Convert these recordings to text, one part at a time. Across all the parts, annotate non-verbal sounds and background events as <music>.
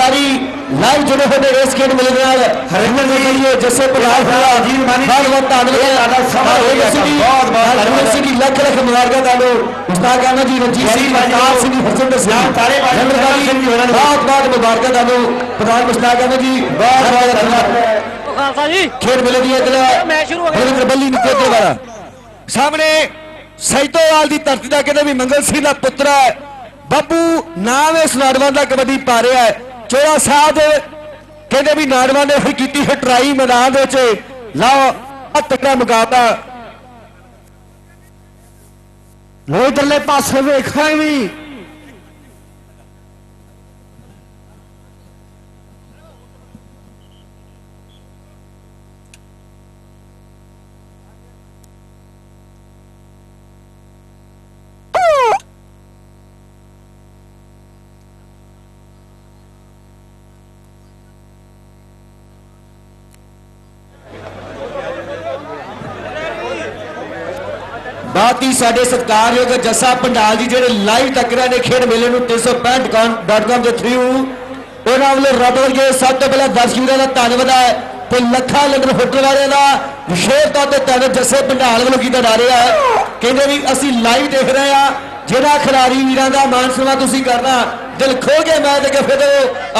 ਖਿਡਾਰੀ ਲਾਈਵ ਜੁੜੇ ਹੋਏ ਨੇ ਇਸ ਖੇਡ ਮੇਲੇ ਦੇ ਨਾਲ। ਹਰਿੰਦਰ ਜੀ ਜੱਸੇ ਪ੍ਰਕਾਸ਼ ਹੋਇਆ ਜੀ ਮਾਨੀ ਬਹੁਤ ਬਹੁਤ ਧੰਨਵਾਦ। ਤੁਹਾਡਾ ਸਮਾਂ ਹੋ ਗਿਆ ਜੀ। ਬਹੁਤ ਬਹੁਤ ਧੰਨਵਾਦ। ਜੀ ਲੱਖ ਲੱਖ ਮੁਬਾਰਕਾਂ ਤੁਹਾਨੂੰ। ਉਸਤਾਦ ਕਾਨਾ ਜੀ ਰਣਜੀਤ ਸਿੰਘ ਪ੍ਰਤਾਪ ਸਿੰਘ ਹਸਨ ਦੇ ਨਾਲ ਤਾਲੇ ਬਾਜੀ ਸਿੰਘ ਸਿੰਘ ਜੀ ਹੋਰਾਂ ਨੂੰ। ਬਹੁਤ ਬਹੁਤ ਮੁਬਾਰਕਾਂ ਤੁਹਾਨੂੰ। ਪ੍ਰਧਾਨ ਉਸਤਾਦ ਕਾਨਾ ਜੀ ਬਹੁਤ ਬਹੁਤ ਧੰਨਵਾਦ। ਖਾਲਸਾ ਜੀ। ਖੇਡ ਮੇਲੇ ਦੀ ਅਗਲਾ ਮੈਚ ਸ਼ੁਰੂ ਹੋ ਗਿਆ। ਰਵਿੰਦਰ ਬੱਲੀ ਨਿੱਕੇ ਵਾਲਾ ਸਾਹਮਣੇ ਸੈਤੋਵਾਲ ਦੀ ਧਰਤੀ ਦਾ ਕਹਿੰਦੇ ਵੀ ਮੰਗਲ ਸਿੰਘ ਦਾ ਪੁੱਤਰ ਹੈ। ਬੱਬੂ ਨਾਮ ਇਸ ਨੌਜਵਾਨ ਦਾ ਕਬੱਡੀ ਪਾ ਰਿਹਾ ਹੈ। ਚੋਲਾ ਸਾਹਿਬ ਕਹਿੰਦੇ ਵੀ ਨੌਜਵਾਨ ਨੇ ਫਿਰ ਕੀਤੀ ਹੈ ਟਰਾਈ ਮੈਦਾਨ ਦੇ ਵਿੱਚ। ਲਓ ਆ ਤੱਕਾ ਮੁਕਾਬਲਾ। ਲੋ ਇਧਰਲੇ ਪਾਸੇ ਵੇਖਾਂ ਵੀ। ਬਾਤ ਹੀ ਸਾਡੇ ਸਤਿਕਾਰਯੋਗ ਜੱਸਾ ਪੰਡਾਲ ਜੀ ਜਿਹੜੇ ਲਾਈਵ ਤੱਕ ਨੇ ਖੇਡ ਮੇਲੇ ਨੂੰ 365.com ਦੇ ਥਰੂ ਉਹਨਾਂ ਵੱਲੋਂ ਰੱਬ ਵਰਗੇ ਸਭ ਤੋਂ ਪਹਿਲਾਂ ਦਰਸ਼ਕਾਂ ਦਾ ਧੰਨਵਾਦ ਹੈ ਤੇ ਲੱਖਾਂ ਲੰਗਰ ਫੁੱਟਣ ਵਾਲਿਆਂ ਦਾ ਵਿਸ਼ੇਸ਼ ਤੌਰ ਤੇ ਧੰਨਵਾਦ, ਜੱਸੇ ਪੰਡਾਲ ਵੱਲੋਂ ਕੀਤਾ ਜਾ ਰਿਹਾ ਹੈ। ਕਹਿੰਦੇ ਵੀ ਅਸੀਂ ਲਾਈਵ ਦੇਖ ਰਹੇ ਆ ਜਿਹੜਾ ਖਿਡਾਰੀ ਵੀਰਾਂ ਦਾ ਮਾਨ ਸਨਮਾਨ ਤੁਸੀਂ ਕਰਨਾ, ਦਿਲ ਖੋ ਕੇ ਮੈਚ ਦੇ ਕੇ ਫਿਰ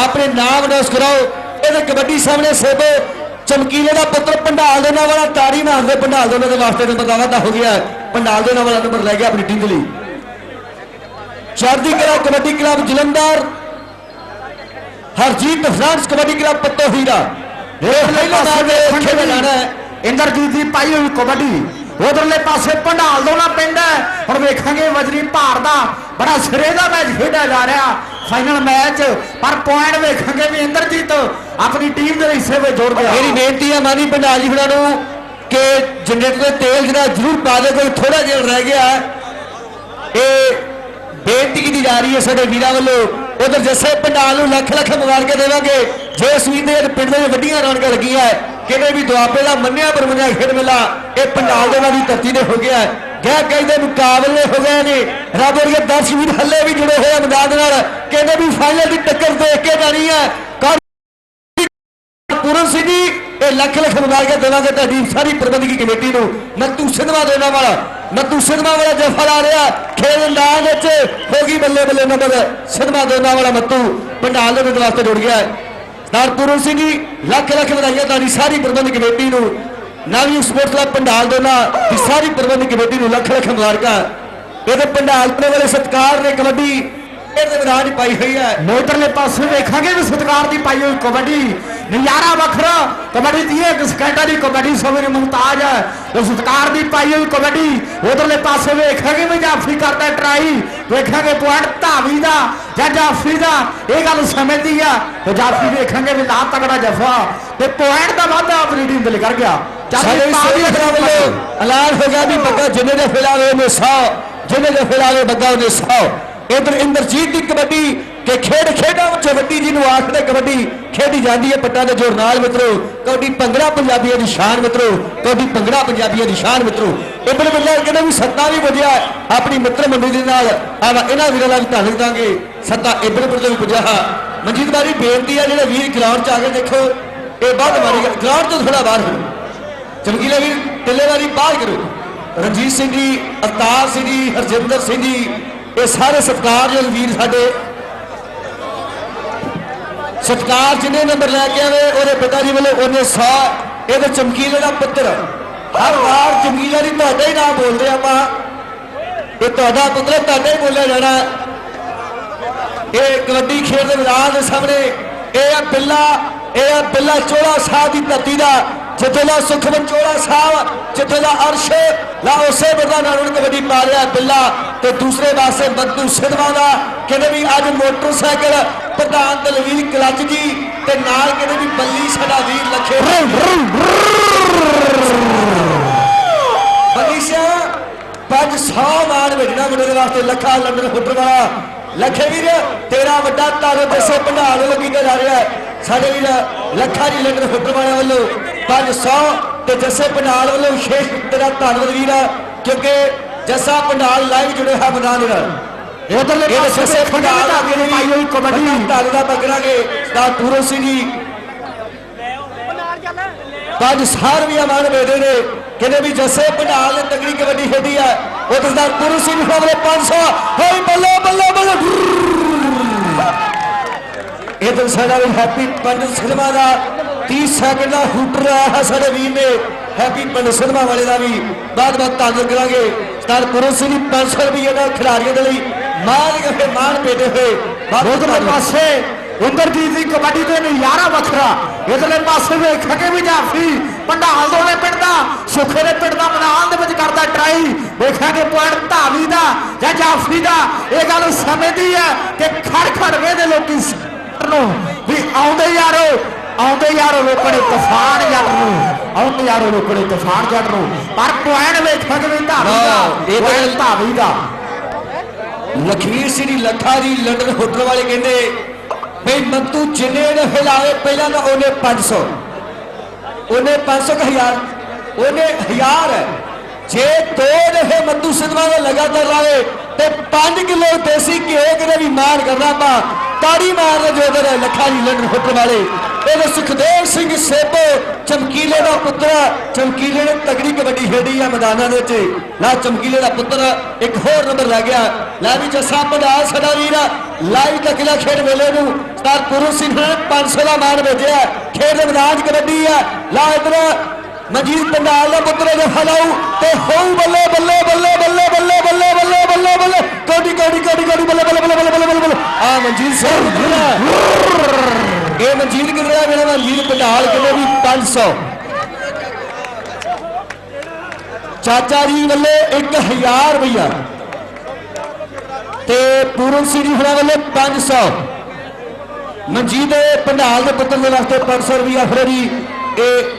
ਆਪਣੇ ਨਾਮ ਅਨਾਉਂਸ ਕਰਾਓ, ਇਹਦੇ ਕਬੱਡੀ ਸਾਹਮਣੇ ਸੇਬੋ, ਚਮਕੀਲੇ ਦਾ ਪੁੱਤਰ ਪੰਡਾਲ ਦੇ ਨਾਲ ਵਾਲਾ ਤਾੜੀ ਮਾਰਦੇ, ਪੰਡਾਲ ਦੇ ਨਾਲ ਦੇ ਵਾਸਤੇ ਨੰਬਰ ਦਾ ਵਾਧਾ ਹੋ ਗਿਆ ਪੰਡਾਲ ਦੇ ਨਾਲ ਨੰਬਰ ਲੈ ਗਿਆ ਆਪਣੀ ਟੀਮ ਦੇ ਲਈ। Chardi Kala kabaddi club Jalandhar Harjeet France kabaddi club Patto Heera. ਇਹ ਪਹਿਲੇ ਨਾਮ ਦੇ ਖੇਡ ਜਾਣਾ ਹੈ। ਇੰਦਰਜੀਤ ਦੀ ਪਾਈ ਹੋਈ ਕਬੱਡੀ। ਉਧਰਲੇ ਪਾਸੇ ਪੰਡਾਲ ਦੋਣਾ ਪਿੰਡ ਹੈ। ਹੁਣ ਵੇਖਾਂਗੇ ਵਜਰੀ ਭਾਰ ਦਾ। ਬੜਾ ਸਿਰੇ ਦਾ ਮੈਚ ਖੇਡਿਆ ਜਾ ਰਿਹਾ। Final match. ਪਰ ਪੁਆਇੰਟ ਵੇਖਾਂਗੇ ਵੀ ਇੰਦਰਜੀਤ ਆਪਣੀ ਟੀਮ ਦੇ ਹਿੱਸੇ ਵਿੱਚ ਜੋੜ ਗਿਆ। ਮੇਰੀ ਬੇਨਤੀ ਹੈ ਮਾਨੀ ਪੰਡਾਲ ਜੀ ਹੁਣਾਂ ਨੂੰ ਕਿ ਜਨਰੇਟਰ ਦੇ ਤੇਲ ਜਿਹੜਾ ਜ਼ਰੂਰ ਪਾ ਦੇ ਕੋਈ ਥੋੜਾ ਜਿਹਾ ਰਹਿ ਗਿਆ ਇਹ ਬੇਨਤੀ ਕੀਤੀ ਜਾ ਰਹੀ ਹੈ ਸਾਡੇ ਵੀਰਾਂ ਵੱਲੋਂ। ਉਧਰ ਜੱਸੇ ਪੰਡਾਲ ਨੂੰ ਲੱਖ ਲੱਖ ਮੁਬਾਰਕਾਂ ਦੇਵਾਂਗੇ। ਜੇ ਸਵੀਰ ਦੇ ਪਿੰਡ ਦੇ ਵੱਡੀਆਂ ਰੌਣਕਾਂ ਲੱਗੀਆਂ ਹੈ, ਕਿਤੇ ਵੀ ਦੁਆਬੇ ਦਾ ਮੰਨਿਆ ਪਰਮੰਨਿਆ ਖੇਡ ਮੇਲਾ ਇਹ ਪੰਡਾਲ ਦੇ ਨਾਲ ਦੀ ਧਰਤੀ ਤੇ ਹੋ ਗਿਆ ਹੈ। ਗਹਿ ਗਹਿ ਦੇ ਮੁਕਾਬਲੇ ਹੋ ਗਏ ਨੇ। ਰੱਬ ਵਰਗੇ ਦਰਸ਼ਕ ਵੀਰ ਹੱਲੇ ਵੀ ਜੁੜੇ ਹੋਏ ਆ ਮੈਦਾਨ ਨਾਲ। ਕਹਿੰਦੇ ਵੀ ਫਾਈਨਲ ਦੀ ਟੱਕਰ ਦੇਖ ਕੇ ਜਾਣੀ ਹੈ। ਕੌਣ ਜੀ ਲੱਖ ਲੱਖ ਮੁਬਾਰਕਾਂ ਦੇਵਾਂਗੇ ਤੁਹਾਡੀ ਸਾਰੀ ਪ੍ਰਬੰਧਕੀ ਕਮੇਟੀ ਨੂੰ। ਨੱਤੂ ਸਿਨੇਮਾ ਦੇ ਨਾਲ ਨੱਤੂ ਸਿਨੇਮਾ ਵਾਲਾ ਜਫਰ ਆ ਰਿਹਾ। ਖੇਡ ਅੰਦਾਜ਼ ਵਿੱਚ ਹੋ ਗਈ ਬੱਲੇ ਬੱਲੇ ਨੰਬਰ। ਸਿਨੇਮਾ ਦੇ ਵਾਲਾ ਮੱਤੂ ਪੰਡਾਲ ਦੇ ਵਾਸਤੇ ਜੁੜ ਗਿਆ ਹੈ। ਸਰਦਾਰ ਪੂਰਨ ਸਿੰਘ ਜੀ, ਲੱਖ ਲੱਖ ਵਧਾਈਆਂ ਤੁਹਾਡੀ ਸਾਰੀ ਪ੍ਰਬੰਧਕ ਕਮੇਟੀ ਨੂੰ। ਨਵੀਂ ਸਪੋਰਟਸ ਕਲੱਬ ਪੰਡਾਲ ਦੇ ਨਾਲ ਸਾਰੀ ਪ੍ਰਬੰਧਕ ਕਮੇਟੀ ਨੂੰ ਲੱਖ ਲੱਖ ਮੁਬਾਰਕਾਂ। ਇਹਦੇ ਪੰਡਾਲ ਦੇ ਵਾਲੇ ਸਤਕਾਰ ਨੇ ਕਬੱਡੀ ਇਹਦੇ ਵਿਰਾਜ ਪਾਈ ਹੋਈ ਹੈ। ਮੋਟਰਲੇ ਪਾਸੇ ਵੇਖਾਂਗੇ ਵੀ ਸਤਕਾਰ ਦੀ ਪਾਈ ਹੋਈ ਕਬੱਡੀ। ਨਜ਼ਾਰਾ ਵੱਖਰਾ। ਕਬੱਡੀ ਦੀ ਇੱਕ ਸਕਿੰਟਾਂ ਦੀ ਕਬੱਡੀ ਸਭੇ ਨੂੰ ਮੁਹਤਾਜ ਹੈ। ਤੇ ਸਤਕਾਰ ਦੀ ਪਾਈ ਹੋਈ ਕਬੱਡੀ ਉਧਰਲੇ ਪਾਸੇ ਵੇਖਾਂਗੇ ਵੀ ਜਾਫੀ ਕਰਦਾ ਟਰਾਈ। ਵੇਖਾਂਗੇ ਪੁਆਇੰਟ ਧਾਵੀ ਦਾ ਜਾਂ ਜਾਫੀ ਦਾ। ਇਹ ਗੱਲ ਸਮਝਦੀ ਆ। ਤੇ ਜਾਫੀ ਵੇਖਾਂਗੇ ਵੀ ਲਾ ਤਗੜਾ ਜਫਾ। ਤੇ ਪੁਆਇੰਟ ਦਾ ਵਾਧਾ ਆਪਣੀ ਟੀਮ ਦੇ ਲਈ ਕਰ ਗਿਆ। ਸਾਡੇ ਸੋਹਣੇ ਅਖਰਾਂ ਵੱਲੋਂ ਐਲਾਨ ਹੋ ਗਿਆ ਵੀ ਬੱਗਾ ਜਿੰਨੇ ਦੇ ਫਿਲਾਵੇ ਉਹਨੇ 100 ਜਿੰਨੇ ਦੇ ਫਿਲਾਵੇ ਬੱਗਾ ਉਹਨੇ 100 ਇਧਰ ਇੰਦਰਜੀਤ ਦੀ ਕਬੱਡੀ ਕਿ ਖੇਡ ਖੇਡਾਂ ਵਿੱਚ ਵੱਡੀ ਜਿਹਨੂੰ ਆਖਦੇ ਕਬੱਡੀ ਖੇਡੀ ਜਾਂਦੀ ਹੈ ਪੱਟਾਂ ਦੇ ਜੋਰ ਨਾਲ ਮਿੱਤਰੋ। ਕਬੱਡੀ ਭੰਗੜਾ ਪੰਜਾਬੀਆਂ ਦੀ ਸ਼ਾਨ ਮਿੱਤਰੋ। ਕਬੱਡੀ ਭੰਗੜਾ ਪੰਜਾਬੀਆਂ ਦੀ ਸ਼ਾਨ ਮਿੱਤਰੋ। ਇਬਨ ਬਿੱਲਾ ਕਹਿੰਦੇ ਵੀ ਸੱਤਾ ਵੀ ਵਜਿਆ ਆਪਣੀ ਮਿੱਤਰ ਮੰਡਲੀ ਦੇ ਨਾਲ ਆਵਾ, ਇਹਨਾਂ ਵੀਰਾਂ ਦਾ ਵੀ ਧੰਨ ਦਾਂਗੇ ਸੱਤਾ ਇਬਨਪੁਰ ਤੋਂ ਵੀ ਪੁੱਜਾ ਮਨਜੀਤ ਬਾਰੀ, ਬੇਨਤੀ ਆ ਜਿਹੜਾ ਵੀਰ ਗਰਾਊਂਡ 'ਚ ਆ ਕੇ ਦੇਖੋ। ਇਹ ਬਹੁਤ ਵਾਰੀ ਗਰਾਊਂਡ ਤੋਂ ਥੋੜਾ ਬਾਹਰ ਹੋ ਚਮਕੀਲੇ ਵੀਰ, ਟਿੱਲੇਵਾਰੀ ਬਾਹਰ ਕਰੋ। ਰਣਜੀਤ ਸਿੰਘ ਜੀ, ਅਵਤਾਰ ਸਿੰਘ ਜੀ, ਹਰਜਿੰਦਰ ਸਿੰਘ ਜੀ ਇਹ ਸਾਰੇ ਸਤਿਕਾਰਯੋਗ ਵੀਰ ਸਾਡੇ। ਸਤਿਕਾਰ ਜਿਹਨੇ ਨੰਬਰ ਲੈ ਕੇ ਆਵੇ, ਉਹਦੇ ਪਿਤਾ ਜੀ ਵੱਲੋਂ ਉਹਨੇ 100 ਇਹਦੇ ਚਮਕੀਲੇ ਦਾ ਪੁੱਤਰ। ਹਰ ਵਾਰ ਚਮਕੀਲੇ ਦੀ ਤੁਹਾਡਾ ਹੀ ਨਾਮ ਬੋਲਦੇ ਆਪਾਂ। ਇਹ ਤੁਹਾਡਾ ਪੁੱਤਰ ਤੁਹਾਡਾ ਹੀ ਬੋਲਿਆ ਜਾਣਾ। ਇਹ ਕਬੱਡੀ ਖੇਡ ਦੇ ਮੈਦਾਨ ਦੇ ਸਾਹਮਣੇ, ਇਹ ਆ ਬਿੱਲਾ, ਇਹ ਆ ਬਿੱਲਾ ਚੋਲਾ ਸਾਹਿਬ ਦੀ ਧਰਤੀ ਦਾ। ਜਿੱਥੇ ਦਾ ਸੁਖਮਨ ਚੋਲਾ ਸਾਹਿਬ ਜਿੱਥੇ ਦਾ ਅਰਸ਼ ਲਾ ਉਸੇ ਬੰਦਾ ਨਾਲ ਉਹਨੇ ਕਬੱਡੀ ਪਾ ਰਿਹਾ ਬਿੱਲਾ ਤੇ ਦੂਸਰੇ ਪਾਸੇ ਬੱਦੂ ਸਿਧਵਾ ਦਾ ਕਹਿੰਦੇ ਵੀ ਅੱਜ ਮੋਟਰਸਾਈਕਲ ਪ੍ਰਧਾਨ ਦਲਵੀਰ ਕਲੱਚ ਜੀ ਤੇ ਨਾਲ ਕਹਿੰਦੇ ਵੀ ਬੱਲੀ ਸਾਡਾ ਵੀਰ ਲੱਖੇ ਬਗੀਸ਼ਾ 500 ਮਾਨ ਵੇਚਣਾ ਮੁੰਡੇ ਦੇ ਵਾਸਤੇ ਲੱਖਾ ਲੰਡਨ ਫੁੱਟਰ ਵਾਲਾ ਲੱਖੇ ਵੀਰ ਤੇਰਾ ਵੱਡਾ ਧੰਨ ਦੱਸੇ ਭੰਡਾਰ ਵੱਲੋਂ ਕੀਤਾ ਜਾ ਰਿਹਾ ਹੈ ਸਾਡੇ ਵੀਰ ਲੱਖਾ ਜੀ ਲੰਡਨ ਫੁੱਟਰ ਵਾਲਿਆਂ ਵੱਲੋਂ 500 ਤੇ ਜੱਸੇ ਪੰਡਾਲ ਵੱਲੋਂ ਵਿਸ਼ੇਸ਼ ਤੇਰਾ ਧੰਨਵਾਦ ਵੀਰ ਕਿਉਂਕਿ ਜੱਸਾ ਪੰਡਾਲ ਲਾਈਵ ਜੁੜੇ ਹੋਏ ਮੈਦਾਨ ਦੇ ਨਾਲ। ਉਧਰਲੇ ਇਹ ਪਾਸੇ ਜੱਸੇ ਪੰਡਾਲ ਦਾ ਦੀ ਪਾਈ ਹੋਈ ਕਬੱਡੀ ਧੰਨ ਦਾ ਬੱਕਰਾਂਗੇ ਦਾ ਪੂਰਨ ਸਿੰਘ ਜੀ। ਪੰਜ ਸਾਰ ਵੀ ਅਮਾਨ ਵੇਦੇ ਨੇ ਕਹਿੰਦੇ ਵੀ ਜੱਸੇ ਪੰਡਾਲ ਨੇ ਤਗੜੀ ਕਬੱਡੀ ਖੇਡੀ ਆ। ਉਹ ਦਸਦਾਰ ਪੂਰਨ ਸਿੰਘ ਫਾਵਲੇ 500 ਹੋਈ ਬੱਲੇ ਬੱਲੇ ਬੱਲੇ। <laughs> ਇਹ ਤਾਂ ਸਾਡਾ ਵੀ ਹੈਪੀ ਪੰਡਤ ਸਿਨੇਮਾ ਦਾ 30 ਸੈਕਿੰਡ ਦਾ ਹੂਟਰ ਆਇਆ ਹੈ ਸਾਡੇ ਵੀਰ ਨੇ ਹੈਪੀ ਪੰਡਤ ਸਿਨੇਮਾ ਵਾਲੇ ਦਾ ਵੀ ਬਾਅਦ ਬਾਅਦ ਧੰਨਵਾਦ ਕਰਾਂਗੇ। ਸਟਾਰ ਪੁਰਨ ਸਿੰਘ ਜੀ 500 ਰੁਪਏ ਦਾ ਖਿਡਾਰੀਆਂ ਦੇ ਲਈ ਮਾਨ ਗਏ ਮਾਨ ਪੇਟੇ ਹੋਏ। ਉਧਰਲੇ। ਪਾਸੇ ਇੰਦਰਜੀਤ ਦੀ ਕਬੱਡੀ ਦੇ ਨਜ਼ਾਰਾ ਵੱਖਰਾ। ਇਧਰਲੇ ਪਾਸੇ ਵੇਖਾਂਗੇ ਵੀ ਜਾਫੀ ਪੰਡਾਲ ਦੋਲੇ ਪਿੰਡ ਦਾ ਸੁਖੇ ਦੇ ਪਿੰਡ ਦਾ ਮੈਦਾਨ ਦੇ ਵਿੱਚ ਕਰਦਾ ਟਰਾਈ। ਵੇਖਾਂਗੇ ਪੁਆਇੰਟ ਧਾਵੀ ਦਾ ਜਾਂ ਜਾਫੀ ਦਾ। ਇਹ ਗੱਲ ਸਮੇਂ ਦੀ ਹੈ ਕਿ ਖੜ ਖੜ ਵੇਦੇ ਲੋਕੀ ਨੂੰ ਵੀ ਆਉਂਦੇ ਯਾਰੋ। ਆਉਂਦੇ ਯਾਰੋ ਲੋਕੜੇ ਤੂਫਾਨ ਜੱਟ ਨੂੰ ਆਉਂਦੇ ਯਾਰੋ ਲੋਕੜੇ ਤੂਫਾਨ ਜੱਟ ਨੂੰ। ਪਰ ਪੁਆਇੰਟ ਵੇਖਾਂਗੇ ਵੀ ਧਾਵੀ ਦਾ ਇਹ ਪੁਆਇੰਟ ਧਾਵੀ ਦਾ। ਲਖਵੀਰ ਸਿੰਘ ਲੱਖਾ ਦੀ ਲੰਡਨ ਹੋਟਲ ਵਾਲੇ ਕਹਿੰਦੇ ਬਈ ਮੰਤੂ ਜਿੰਨੇ ਨੇ ਹਿਲਾਵੇ ਪਹਿਲਾਂ ਤਾਂ ਉਹਨੇ 500 ਉਹਨੇ 500 ਕਿ ਹਜ਼ਾਰ ਉਹਨੇ ਹਜ਼ਾਰ ਹੈ। ਜੇ ਦੋ ਦਫੇ ਮੰਤੂ ਸਿਧਵਾ ਦਾ ਲਗਾਤਾਰ ਲਾਵੇ ਤੇ 5 ਕਿਲੋ ਦੇਸੀ ਘਿਓ ਕਿਤੇ ਵੀ ਮਾਰ ਕਰਨਾ ਆਪਾਂ, ਤਾੜੀ ਮਾਰਦੇ ਜੋ ਉਧਰ ਲੱਖਾ ਜੀ ਲੰਡਨ ਹੋਟਲ ਵਾਲੇ। ਇਹਦੇ ਸੁਖਦੇਵ ਸਿੰਘ ਸੇਬੋ, ਚਮਕੀਲੇ ਦਾ ਪੁੱਤਰ, ਚਮਕੀਲੇ ਨੇ ਤਗੜੀ ਕਬੱਡੀ ਖੇਡੀ ਆ ਮੈਦਾਨਾਂ ਦੇ ਵਿੱਚ। ਨਾ ਚਮਕੀਲੇ ਦਾ ਪੁੱਤਰ, ਇੱਕ ਹੋਰ ਨੰਬਰ ਲੈ ਗਿਆ। ਲੈ ਵੀ ਜੱਸਾ ਪੰਡਾਲ ਸਾਡਾ ਵੀਰ ਲਾਈਵ ਤਕਲਾ ਖੇਡ ਵੇਲੇ ਨੂੰ। ਸਟਾਰ ਪੁਰੂ ਸਿੰਘ ਨੇ 500 ਦਾ ਮਾਣ ਭੇਜਿਆ ਖੇਡ ਦੇ ਮੈਦਾਨ ਕਬੱਡੀ ਆ। ਲਾ ਇਧਰ। ਮਨਜੀਤ ਪੰਡਾਲ ਦਾ ਪੁੱਤਰ ਜੋ ਹਲਾਉ ਤੇ ਹੋਊ ਬੱਲੇ ਬੱਲੇ ਬੱਲੇ ਬੱਲੇ ਬੱਲੇ ਬੱਲੇ ਬੱਲੇ ਬੱਲੇ ਬੱਲੇ ਕੋਡੀ ਕੋਡੀ ਕੋਡੀ ਕੋਡੀ ਬੱਲੇ ਬੱਲੇ ਬੱਲੇ ਬੱਲੇ ਬੱਲੇ ਬੱਲੇ ਆ ਮਨਜੀਤ ਸਿੰਘ ਇਹ ਮਨਜੀਤ ਕਿਧਰ ਆ ਮੇਰਾ ਮਨਜੀਤ ਪੰਡਾਲ ਕਿੰਨੇ ਵੀ 500 ਚਾਚਾ ਜੀ ਵੱਲੋਂ 1000 ਰੁਪਇਆ ਤੇ ਪੂਰਨ ਸਿੰਘ ਜੀ ਹੁਣਾਂ ਵੱਲੋਂ 500 ਮਨਜੀਤ ਪੰਡਾਲ ਦੇ ਪੁੱਤਰ ਦੇ ਵਾਸਤੇ 500 ਰੁਪਇਆ ਫਿਰ ਜੀ ਇਹ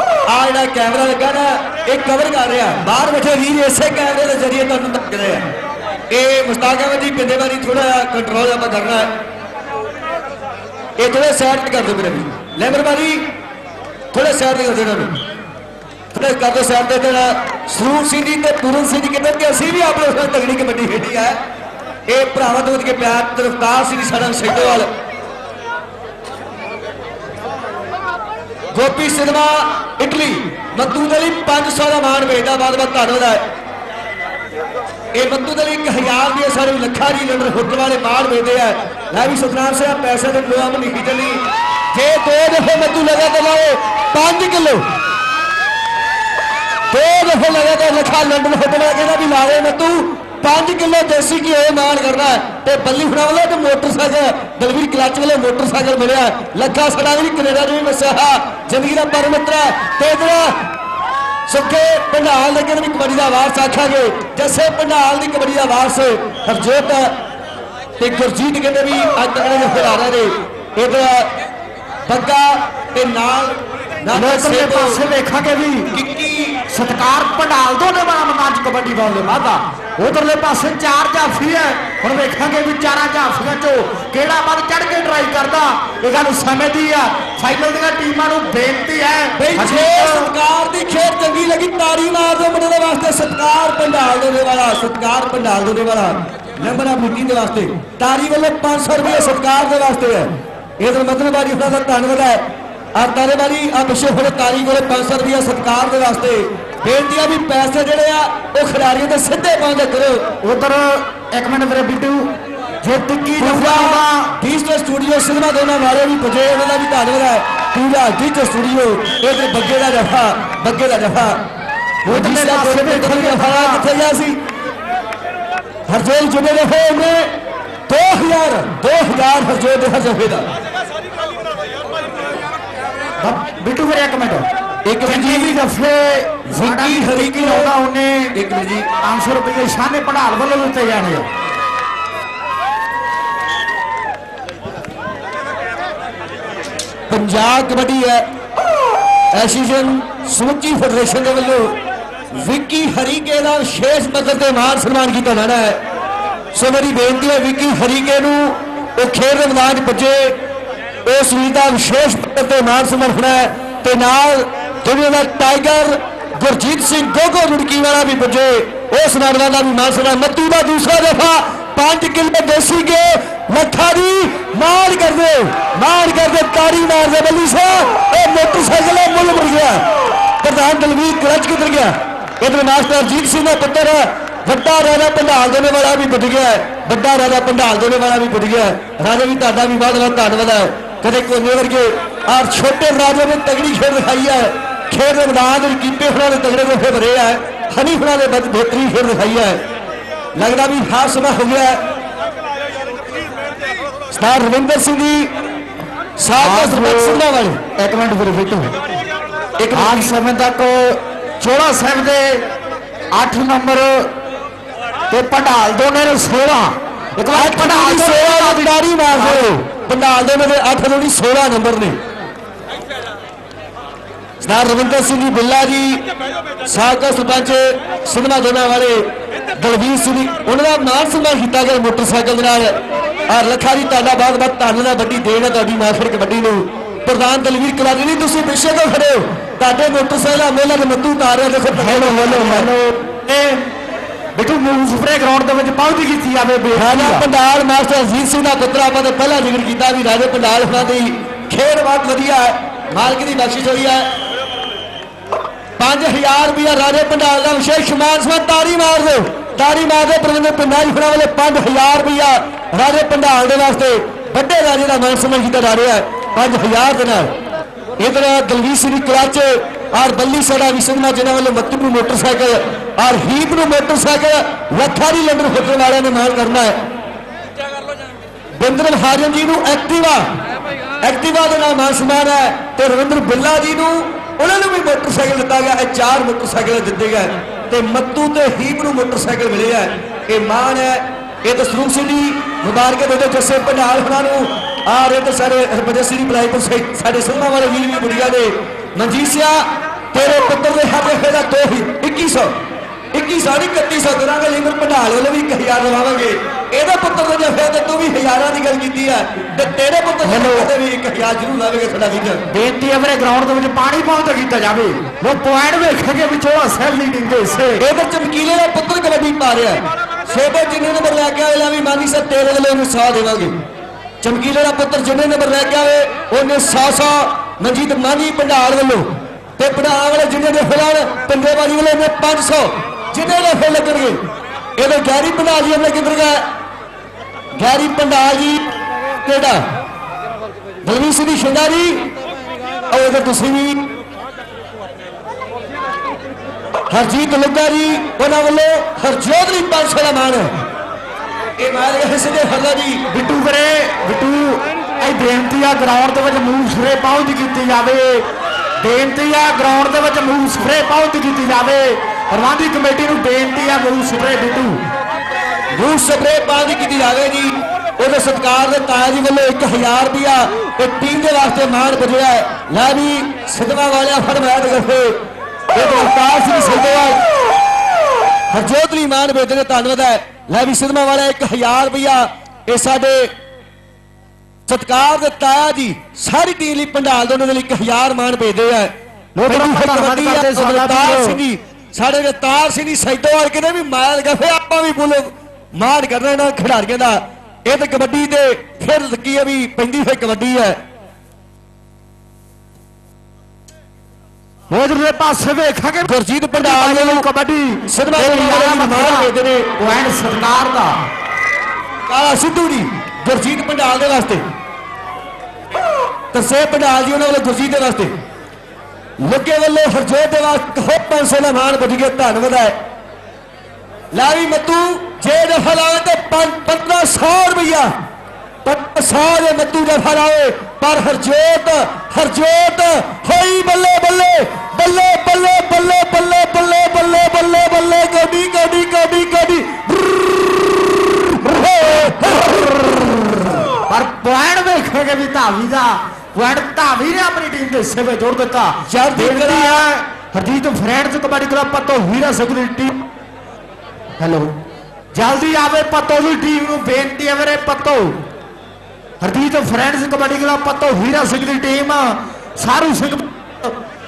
ਆ ਜਿਹੜਾ ਕੈਮਰਾ ਲੱਗਾ ਨਾ, ਇਹ ਕਵਰ ਕਰ ਰਿਹਾ। ਬਾਹਰ ਬੈਠੇ ਵੀਰ ਇਸੇ ਕੈਮਰੇ ਦੇ ਜ਼ਰੀਏ ਤੁਹਾਨੂੰ ਤੱਕ ਰਹੇ ਆ। ਇਹ ਮੁਸਤਾਕ ਅਹਿਮਦ ਜੀ ਪਿੰਡੇ ਵਾਲੀ ਥੋੜਾ ਕੰਟਰੋਲ ਆਪਾਂ ਕਰਨਾ ਇਹ ਥੋੜੇ ਸਾਈਡ ਕਰ ਦਿਓ ਮੇਰੇ ਵੀ ਲੈਮਰ ਬਾਰੀ ਥੋੜੇ ਸਾਈਡ ਤੇ ਕਰ ਦਿਓ ਇਹਨਾਂ ਨੂੰ। ਥੋੜੇ ਕਰ ਦਿਓ ਸਾਈਡ ਤੇ ਜਿਹੜਾ ਸਰੂਪ ਸਿੰਘ ਜੀ ਤੇ ਪੂਰਨ ਸਿੰਘ ਜੀ ਕਹਿੰਦੇ ਕਿ ਅਸੀਂ ਵੀ ਆਪ ਲੋਕਾਂ ਨਾਲ ਤਗੜੀ ਕਬੱਡੀ ਖੇਡੀ ਹੈ। ਇਹ ਭਰਾਵਾਂ ਤੋਂ ਕੇ ਪਿਆਰ, ਤਰਫਦਾਰ ਸਿੰਘ ਸਾਡਾ ਸੈਦੋਵਾਲ ਗੋਪੀ ਸਿਨੇਮਾ, ਇਟਲੀ। ਮੱਤੂ ਦੇ ਲਈ 500 ਦਾ ਮਾਨ ਵੇਚਦਾ ਬਾਦ ਬਾਦ ਧੰਨਵਾਦ ਹੈ। ਇਹ ਮੱਤੂ ਦੇ ਲਈ 1000 ਦੀ ਸਾਰੇ ਲੱਖਾਂ ਦੀ ਲੰਡਰ ਹੋਟਲ ਵਾਲੇ ਮਾਨ ਵੇਚਦੇ ਆ। ਲੈ ਵੀ ਸਤਨਾਮ ਸਿੰਘ ਪੈਸੇ ਦੇ ਲੋਮ ਨਹੀਂ ਚੱਲੀ। ਜੇ ਦੋ ਦਫੇ ਮੱਤੂ ਲਗਾ ਤੇ ਲਾਓ 5 ਕਿਲੋ। ਦੋ ਦਫੇ ਲਗਾ ਤੇ ਲੱਖਾਂ ਲੰਡਨ ਹੋਟਲ ਵਾਲਾ ਕਹਿੰਦਾ ਵੀ ਲਾਵੇ ਮੱਤੂ 5 ਕਿਲੋ ਦੇਸੀ ਘਿਓ ਮਾਨ ਕਰਨਾ। ਤੇ ਬੱਲੀ ਫੜਾ ਵਾਲਾ ਤੇ ਮੋਟਰਸਾਈਕਲ ਦਲਵੀਰ ਕਲੱਚ ਵਾਲੇ ਮੋਟਰਸਾਈਕਲ ਮਿਲਿਆ। ਲੱਖਾ ਸੜਾ ਵੀ ਕੈਨੇਡਾ ਦੇ ਵੀ ਵਸਿਆ ਜ਼ਿੰਦਗੀ ਦਾ ਪਰਮਿੱਤਰ ਹੈ। ਤੇ ਇਧਰ ਸੁੱਕੇ ਪੰਡਾਲ ਕਹਿੰਦੇ ਵੀ ਕਬੱਡੀ ਦਾ ਵਾਰਸ ਆਖਾਂਗੇ। ਜੱਸੇ ਪੰਡਾਲ ਦੀ ਕਬੱਡੀ ਦਾ ਵਾਰਸ ਹਰਜੋਤ ਤੇ ਗੁਰਜੀਤ ਕਹਿੰਦੇ ਵੀ ਅੱਜ ਤੱਕ ਦੇ ਖਿਡਾਰਾਂ ਨੇ ਇਧਰ ਬੱਗਾ ਤੇ ਨਾਲ ਨਾਲ ਪਾਸੇ ਵੇਖਾਂਗੇ ਵੀ ਕਿੱਕੀ ਸਤਕਾਰ ਪੰਡਾਲ ਦੋਨੇ ਮਾਰਾ ਮੈਦਾਨ ਚ ਕਬੱਡੀ ਬਾਲ ਦੇ ਵਾਦਾ ਉਧਰਲੇ ਪਾਸੇ ਚਾਰ ਜਾਫੀ ਹੈ। ਹੁਣ ਵੇਖਾਂਗੇ ਵੀ ਚਾਰਾਂ ਜਾਫੀਆਂ ਚੋਂ ਕਿਹੜਾ ਵੱਧ ਚੜ ਕੇ ਟਰਾਈ ਕਰਦਾ। ਇਹ ਗੱਲ ਸਮੇਂ ਦੀ ਆ। ਫਾਈਨਲ ਦੀਆਂ ਟੀਮਾਂ ਨੂੰ ਬੇਨਤੀ ਹੈ। ਬਈ ਜੇ ਸਰਕਾਰ ਦੀ ਖੇਡ ਚੰਗੀ ਲੱਗੀ ਤਾੜੀ ਮਾਰ ਦਿਓ ਮੁੰਡੇ ਦੇ ਵਾਸਤੇ। ਸਤਕਾਰ ਪੰਡਾਲ ਦੇ ਵਾਲਾ ਸਤਕਾਰ ਪੰਡਾਲ ਦੇ ਵਾਲਾ। ਨੰਬਰ ਆ ਮੀਟਿੰਗ ਦੇ ਵਾਸਤੇ। ਤਾੜੀ ਵੱਲੋਂ 500 ਰੁਪਏ ਸਤਕਾਰ ਦੇ ਵਾਸਤੇ ਹੈ। ਇਹਦਾ ਮਤਲਬ ਉਹਨਾਂ ਦਾ ਧੰਨਵਾਦ ਹੈ। ਆ ਤਾਰੇ ਵਾਲੀ ਆ ਪਿੱਛੇ ਹੋਏ ਤਾੜੀ ਕੋਲੇ 500 ਰੁਪਏ ਸਤਕਾਰ ਦੇ ਵਾਸਤੇ। ਬੇਨਤੀ ਆ ਵੀ ਪੈਸੇ ਜਿਹੜੇ ਆ ਉਹ ਖਿਡਾਰੀਆਂ ਦੇ ਸਿੱਧੇ ਪਾਉਂਦੇ ਕਰੋ ਉਧਰ ਇੱਕ ਮਿੰਟ ਮੇਰੇ ਬਿੱਟੂ ਜੇ ਟਿੱਕੀ ਜੁਗਾ ਡਿਜੀਟਲ ਸਟੂਡੀਓ ਸਿਨੇਮਾ ਦੋਨਾਂ ਵਾਲੇ ਵੀ ਪੁੱਜੇ ਉਹਨਾਂ ਦਾ ਵੀ ਧੰਨਵਾਦ ਹੈ। ਪੂਰਾ ਡਿਜੀਟਲ ਸਟੂਡੀਓ ਇਹਦੇ ਬੱਗੇ ਦਾ ਜਫਾ ਬੱਗੇ ਦਾ ਜਫਾ। ਉਹ ਉਧਰਲੇ ਪਾਸੇ ਵੇਖੋ ਦੇਖਣ ਜੀ ਫਾਰਾ ਕਿੱਥੇ ਗਿਆ ਸੀ? ਹਰਜੋਲ ਜੁਬੇ ਦੇ ਹੋਏ ਨੇ 2000 2000 ਹਰਜੋਲ ਦੇ ਜਫੇ ਦਾ। ਬਿੱਟੂ ਫਰਿਆ ਕਮੈਂਟ ਇੱਕ ਜੀ ਵੀ ਦਫੇ ਵਿਕੀ ਹਰੀਕੀ ਆਉਂਦਾ। ਉਹਨੇ। ਇੱਕ ਜੀ। 500 ਰੁਪਏ ਸ਼ਾਨੇ ਪੜਾਲ ਵੱਲੋਂ ਦਿੱਤੇ ਜਾਣੇ ਪੰਜਾਬ ਕਬੱਡੀ ਹੈ। ਐਸੋਸੀਏਸ਼ਨ ਸਮੁੱਚੀ ਫੈਡਰੇਸ਼ਨ ਦੇ ਵੱਲੋਂ ਵਿੱਕੀ ਹਰੀਕੇ ਦਾ ਵਿਸ਼ੇਸ਼ ਮਦਦ ਤੇ ਮਾਨ ਸਨਮਾਨ ਕੀਤਾ ਜਾਣਾ ਹੈ। ਸੋ ਮੇਰੀ ਬੇਨਤੀ ਹੈ ਵਿੱਕੀ ਹਰੀਕੇ ਨੂੰ ਉਹ ਖੇਡ ਦੇ ਮੈਦਾਨ 'ਚ ਪੁੱਜੇ। ਉਸ ਵੀਰ ਦਾ ਵਿਸ਼ੇਸ਼ ਪੱਧਰ ਤੇ ਮਾਨ ਸਨਮਾਨ ਹੋਣਾ ਹੈ ਤੇ ਨਾਲ ਦੁਨੀਆ ਦਾ ਟਾਈਗਰ ਗੁਰਜੀਤ ਸਿੰਘ ਗੋਗੋ ਰੁੜਕੀ ਵਾਲਾ ਵੀ ਪੁੱਜੇ ਉਸ ਨਾਰਵਾ ਦਾ ਵੀ ਮਾਨ ਸਨਮਾਨ ਮੱਤੂ ਦਾ ਦੂਸਰਾ ਦਫਾ 5 ਕਿਲੋ ਦੇਸੀ ਗੇ ਲੱਖਾਂ ਦੀ ਮਾਰ ਕਰਦੇ ਮਾਰ ਕਰਦੇ ਤਾੜੀ ਮਾਰਦੇ ਬੱਲੀ ਸਾਹਿਬ ਇਹ ਮੋਟਰਸਾਈਕਲ ਦਾ ਮੁੱਲ ਮੁੜ ਗਿਆ ਪ੍ਰਧਾਨ ਦਲਵੀਰ ਕਲਚ ਕਿੱਧਰ ਗਿਆ ਇਧਰ ਮਾਸਟਰ ਜੀਤ ਸਿੰਘ ਦਾ ਪੁੱਤਰ ਵੱਡਾ ਰਾਜਾ ਪੰਡਾਲ ਦੇਣੇ ਵਾਲਾ ਵੀ ਪੁੱਜ ਗਿਆ ਹੈ। ਵੱਡਾ ਰਾਜਾ ਪੰਡਾਲ ਦੇਣੇ ਵਾਲਾ ਵੀ ਪੁੱਜ ਗਿਆ ਹੈ। ਰਾਜਾ ਵੀ ਤੁਹਾਡਾ ਵੀ ਬਹੁਤ ਬਹੁਤ ਧੰਨਵਾਦ ਹੈ ਕਦੇ ਕੋਨੇ ਵਰਗੇ ਔਰ ਛੋਟੇ ਰਾਜੇ ਨੇ ਤਗੜੀ ਖੇਡ ਦਿਖਾਈ ਹੈ ਖੇਡ ਦੇ ਮੈਦਾਨ ਵਿੱਚ ਕੀਪੇ ਹੁਣਾਂ ਦੇ ਤਗੜੇ ਦੋਫੇ ਭਰੇ ਹੈ ਹਨੀ ਹੁਣਾਂ ਦੇ ਬਹੁਤ ਬਿਹਤਰੀਨ ਖੇਡ ਦਿਖਾਈ ਹੈ। ਲੱਗਦਾ ਵੀ ਹਾਰ ਸਮਾਂ ਹੋ ਗਿਆ ਹੈ। ਸਟਾਰ ਰਵਿੰਦਰ ਸਿੰਘ ਦੀ ਸਾਥ ਸਰਪੰਚ ਸਿੰਘਾਂ ਵਾਲੇ ਇੱਕ ਮਿੰਟ ਫਿਰ ਬਿੱਟੂ ਇੱਕ ਆਮ ਸਮੇਂ ਤੱਕ ਚੋੜਾ ਸਾਹਿਬ ਦੇ 8 ਨੰਬਰ ਤੇ ਪੰਡਾਲ ਦੋਨੇ ਨੇ 16 ਇੱਕ ਵਾਰ ਦੀ ਦੋਨੇ 16 ਦੀ ਡਾਰੀ ਮਾਰ ਦਿਓ। ਪੰਡਾਲ ਦੇ ਮੇਰੇ 8 ਤੋਂ 16 ਨੰਬਰ ਨੇ। ਸਰਦਾਰ ਰਵਿੰਦਰ ਸਿੰਘ ਜੀ ਬਿੱਲਾ ਜੀ ਸਾਬਕਾ ਸਰਪੰਚ ਸਿਨੇਮਾ ਦੋਨਾ ਵਾਲੇ ਦਲਵੀਰ ਸਿੰਘ ਜੀ ਉਹਨਾਂ ਦਾ ਮਾਨ ਸਨਮਾਨ ਕੀਤਾ ਗਿਆ ਮੋਟਰਸਾਈਕਲ ਦੇ ਨਾਲ। ਔਰ ਲੱਖਾਂ ਦੀ ਤੁਹਾਡਾ ਬਹੁਤ ਬਹੁਤ ਧੰਨਵਾਦ ਵੱਡੀ ਦੇਣ ਹੈ ਤੁਹਾਡੀ ਮਾਫਰ ਕਬੱਡੀ ਨੂੰ। ਪ੍ਰਧਾਨ ਦਲਵੀਰ ਕਲਾਰੀ ਨਹੀਂ ਤੁਸੀਂ ਪਿੱਛੇ ਕਿਉਂ ਖੜੇ ਹੋ? ਤੁਹਾਡੇ ਮੋਟਰਸਾਈਕਲ ਮੇਲਾ ਦੇ ਮੱਤੂ ਉਤਾਰਿਆ ਦੇਖੋ ਹੈਲੋ ਹੈਲੋ। ਹੈਲੋ। ਇਹ ਬਿੱਟੂ ਮੂਸਫਰੇ ਗਰਾਊਂਡ ਦੇ ਵਿੱਚ ਪਹੁੰਚ ਕੀਤੀ ਜਾਵੇ ਰਾਜਾ ਬੇਟਾ ਪੰਡਾਲ ਮਾਸਟਰ ਅਜੀਤ ਸਿੰਘ ਦਾ ਪੁੱਤਰ ਆਪਾਂ ਨੇ ਪਹਿਲਾਂ ਜ਼ਿਕਰ ਕੀਤਾ ਵੀ ਰਾਜੇ ਪੰਡਾਲ ਹੁਣਾਂ ਦੀ ਖੇਡ ਬਹੁਤ ਵਧੀਆ ਹੈ ਮਾਲਕ ਦੀ ਬਖਸ਼ਿਸ਼ ਹੋਈ ਹੈ। 5000 ਰੁਪਇਆ ਰਾਜੇ ਪੰਡਾਲ ਦਾ ਵਿਸ਼ੇਸ਼ ਸਮਾਨ ਸਮਾ ਤਾੜੀ ਮਾਰ ਦਿਓ। ਤਾੜੀ ਮਾਰ ਦਿਓ ਪ੍ਰਬੰਧਕ ਪੰਡਾਲ ਹੁਣਾਂ ਵਾਲੇ 5000 ਰੁਪਇਆ ਰਾਜੇ ਪੰਡਾਲ ਦੇ ਵਾਸਤੇ ਵੱਡੇ ਰਾਜੇ ਦਾ ਮਾਨ ਸਨਮਾਨ ਕੀਤਾ ਜਾ ਰਿਹਾ ਹੈ 5000 ਦੇ ਨਾਲ। ਇਧਰ ਦਲਵੀਰ ਸਿੰਘ ਕਲੱਚ ਔਰ ਬੱਲੀ ਸੜਾ ਵੀ ਸਿੰਘਨਾ ਜਿਨ੍ਹਾਂ ਵੱਲੋਂ ਮੱਤੂ ਨੂੰ ਮੋਟਰਸਾਈਕਲ ਔਰ ਹੀਪ ਨੂੰ ਮੋਟਰਸਾਈਕਲ ਲੱਖਾਂ ਦੀ ਲੰਡਨ ਫੁੱਟਣ ਵਾਲਿਆਂ ਨੇ ਮਾਨ ਕਰਨਾ ਹੈ। ਜੀ ਨੂੰ ਐਕਟਿਵਾ ਐਕਟਿਵਾ ਦੇ ਨਾਲ ਮਾਨ ਸਨਮਾਨ ਹੈ ਤੇ ਰਵਿੰਦਰ ਬਿੱਲਾ ਜੀ ਨੂੰ ਉਹਨਾਂ ਨੂੰ ਵੀ ਮੋਟਰਸਾਈਕਲ ਦਿੱਤਾ ਗਿਆ, ਇਹ ਚਾਰ ਮੋਟਰਸਾਈਕਲ ਦਿੱਤੇ ਗਏ। ਤੇ ਮੱਤੂ ਤੇ ਹੀਪ ਨੂੰ ਮੋਟਰਸਾਈਕਲ ਮਿਲੇ ਹੈ। ਇਹ ਮਾਨ ਹੈ, ਇਹ ਤਾਂ ਸਰੂਪ ਸਿੰਘ ਜੀ ਮੁਬਾਰਕ ਦੇ ਦਿਓ ਜੱਸੇ ਪੰਡਾਲ ਉਹਨਾਂ ਨੂੰ। ਆ ਰਹੇ ਤੇ ਸਾਰੇ ਹਰਭਜਨ ਸਿੰਘ ਜੀ, ਬਲਾਈਪੁਰ ਸਾਡੇ ਸਿੰਘਾਂ ਵਾਲੇ ਵੀਰ ਵੀ ਬੁੜੀਆਂ ਦੇ ਮਨਜੀਤ ਸਿਆ ਤੇਰੇ ਪੁੱਤਰ ਦੇ ਹੱਥ ਫੇਰਾ ਦੋ ਹੀ 2100 2100 ਨਹੀਂ 3100 ਕਰਾਂਗੇ ਲਿੰਗਰ ਪੰਡਾਲ ਵਾਲੇ ਵੀ 1000 ਲਵਾਵਾਂਗੇ ਇਹਦਾ ਪੁੱਤਰ ਦਾ ਜਫੇ ਤੇ ਤੂੰ ਵੀ ਹਜ਼ਾਰਾਂ ਦੀ ਗੱਲ ਕੀਤੀ ਹੈ ਤੇ ਤੇਰੇ ਪੁੱਤਰ ਦੇ Hello. ਤੇ ਵੀ 1000 ਜ਼ਰੂਰ ਲਾਵੇਗਾ ਸਾਡਾ ਵੀਰ ਬੇਨਤੀ ਹੈ ਮੇਰੇ ਗਰਾਊਂਡ ਦੇ ਵਿੱਚ ਪਾਣੀ ਪਹੁੰਚ ਕੀਤਾ ਜਾਵੇ ਉਹ ਪੁਆਇੰਟ ਵੇਖਾਂਗੇ ਵੀ ਚੋੜਾ ਸਾਹਿਬ ਲੀਡਿੰਗ ਦੇ ਹਿੱਸੇ ਇਹਦੇ ਚਮਕੀਲੇ ਦਾ ਪੁੱਤਰ ਕਬੱਡੀ ਪਾ ਰਿਹਾ ਛੇਬੇ ਜਿੰਨੇ ਨੰਬਰ ਲੈ ਕੇ ਆਵੇਲਾ ਵੀ ਮਾਨੀ ਸਰ ਤੇਰੇ ਵੱਲੋਂ ਉਹਨੂੰ ਸਾਹ ਦੇਵਾਂਗੇ ਚਮਕੀਲੇ ਦਾ ਪੁੱਤਰ ਜਿੰਨੇ ਨੰਬਰ ਲੈ ਕੇ ਆਵੇ ਉਹਨੇ 100 100 ਮਨਜੀਤ ਮਾਨੀ ਪੰਡਾਲ ਵੱਲੋਂ ਤੇ ਪੰਡਾਲ ਵਾਲੇ ਜਿੰਨੇ ਦੇ ਫਿਲਹਾਲ ਪੰਜੇਬਾਜੀ ਵਾਲੇ ਨੇ 500 ਜਿੰਨੇ ਦੇ ਫਿਲ ਲੱਗਣਗੇ, ਇਹਦੇ ਗੈਰੀ ਪੰਡਾਲ ਜੀ ਆਪਣੇ ਕਿੱਧਰ ਗਏ ਗੈਰੀ ਪੰਡਾਲ ਜੀ ਕਿਹੜਾ? ਬਲਵੀਰ ਸਿੰਘ ਦੀ ਸ਼ਿੰਦਾ ਜੀ? ਉਹ ਇਹਦੇ ਤੁਸੀਂ ਵੀ। ਹਰਜੀਤ ਲੁੱਗਾ ਜੀ, ਉਹਨਾਂ ਵੱਲੋਂ ਹਰਜੋਤ ਲਈ 500 ਦਾ ਮਾਣ ਇਹ ਮਾਰ ਗਿਆ ਹਿੱਸੇ ਦੇ ਹਰਦਾ ਜੀ, ਬਿੱਟੂ ਵੀਰੇ, ਬਿੱਟੂ। ਇਹ ਬੇਨਤੀ ਆ ਗਰਾਊਂਡ ਦੇ ਵਿੱਚ ਮੂਸਫਰੇ ਪਹੁੰਚ ਕੀਤੀ ਜਾਵੇ। ਬੇਨਤੀ ਆ ਗਰਾਊਂਡ ਦੇ ਵਿੱਚ ਮੂਸਫਰੇ ਪਹੁੰਚ ਕੀਤੀ ਜਾਵੇ। ਪ੍ਰਬੰਧਕੀ ਕਮੇਟੀ ਨੂੰ ਬੇਨਤੀ ਆ ਮੂਸਫਰੇ ਬਿੱਟੂ। ਰੂਹ ਸਪਰੇ ਪਾਦੀ ਕੀਤੀ ਜਾਵੇ ਜੀ। ਉਹਦੇ ਸਤਕਾਰ ਦੇ ਤਾਇਆ ਵੱਲੋਂ 1000 ਰੁਪਿਆ ਇਹ ਟੀਮ ਦੇ ਵਾਸਤੇ ਮਾਣ ਪੁੱਜਿਆ ਲੈ ਵੀ, ਸਿੱਧਵਾ ਵਾਲਿਆ ਫਰਮਾਇਆ ਦੇ ਇਹ ਦਰਕਾਰ ਸਿੰਘ ਸਿੱਧਵਾ। ਹਰਜੋਤ ਲਈ ਮਾਣ ਵੇਚਦੇ ਨੇ ਧੰਨਵਾਦ ਹੈ। ਲੈ ਵੀ, ਸਿੱਧਵਾ ਵਾਲਿਆ 1000 ਰੁਪਿਆ ਇਹ ਸਾਡੇ ਸਤਕਾਰ ਦੇ ਤਾਇਆ ਜੀ ਸਾਰੀ ਟੀਮ ਲਈ ਪੰਡਾਲ ਦੇ ਉਹਨਾਂ ਦੇ ਲਈ 1000 ਮਾਣ ਭੇਜਦੇ ਆ। ਲੋਕ ਧੰਨਵਾਦ ਕਬੱਡੀ ਆ ਸਰਦਾਰ। ਸਿੰਘ ਜੀ ਸਾਡੇ ਰਤਾਰ ਸਿੰਘ ਜੀ ਸੈਦੋਵਾਲ ਕਹਿੰਦੇ ਵੀ ਮਾਲ ਗਫੇ ਆਪਾਂ ਵੀ ਬੋਲੋ ਮਾਰ ਕਰਨਾ ਇਹਨਾਂ ਖਿਡਾਰੀਆਂ ਦਾ। ਇਹ ਤਾਂ ਕਬੱਡੀ ਤੇ ਫਿਰ ਲੱਗੀ ਹੈ ਵੀ ਪੈਂਦੀ ਹੋਈ ਕਬੱਡੀ ਹੈ ਉਧਰਲੇ ਪਾਸੇ ਵੇਖਾਂਗੇ। ਗੁਰਜੀਤ ਪੰਡਾਲ ਨੂੰ ਕਬੱਡੀ ਇਹ ਦੇ ਮੱਖਣਾ ਵੇਚਦੇ ਨੇ। ਪੁਆਇੰਟ ਸਰਕਾਰ ਦਾ। ਕਾਲਾ ਸਿੱਧੂ ਜੀ। لو جی لائے لے پندرہ سو پندرہ سو مطو دفا لائے پر ہرجوت ہرجوت ہوئی بلے بلے بلے بلے بلے بلے بلے ਫਰੈਂਡਸ ਕਬੱਡੀ ਕਲੱਬ ਪੱਤੋ ਹੀਰਾ ਸਿੰਘ ਦੀ ਟੀਮ ਹੈਲੋ ਜਲਦੀ ਆਵੇ ਪੱਤੋ ਦੀ ਟੀਮ ਨੂੰ ਬੇਨਤੀ ਹੈ ਵੀਰੇ ਪੱਤੋ ਹਰਜੀਤ ਫਰੈਂਡਸ ਕਬੱਡੀ ਕਲੱਬ ਪੱਤੋ ਹੀਰਾ ਸਿੰਘ ਦੀ ਟੀਮ ਸਾਰੂ ਸਿੰਘ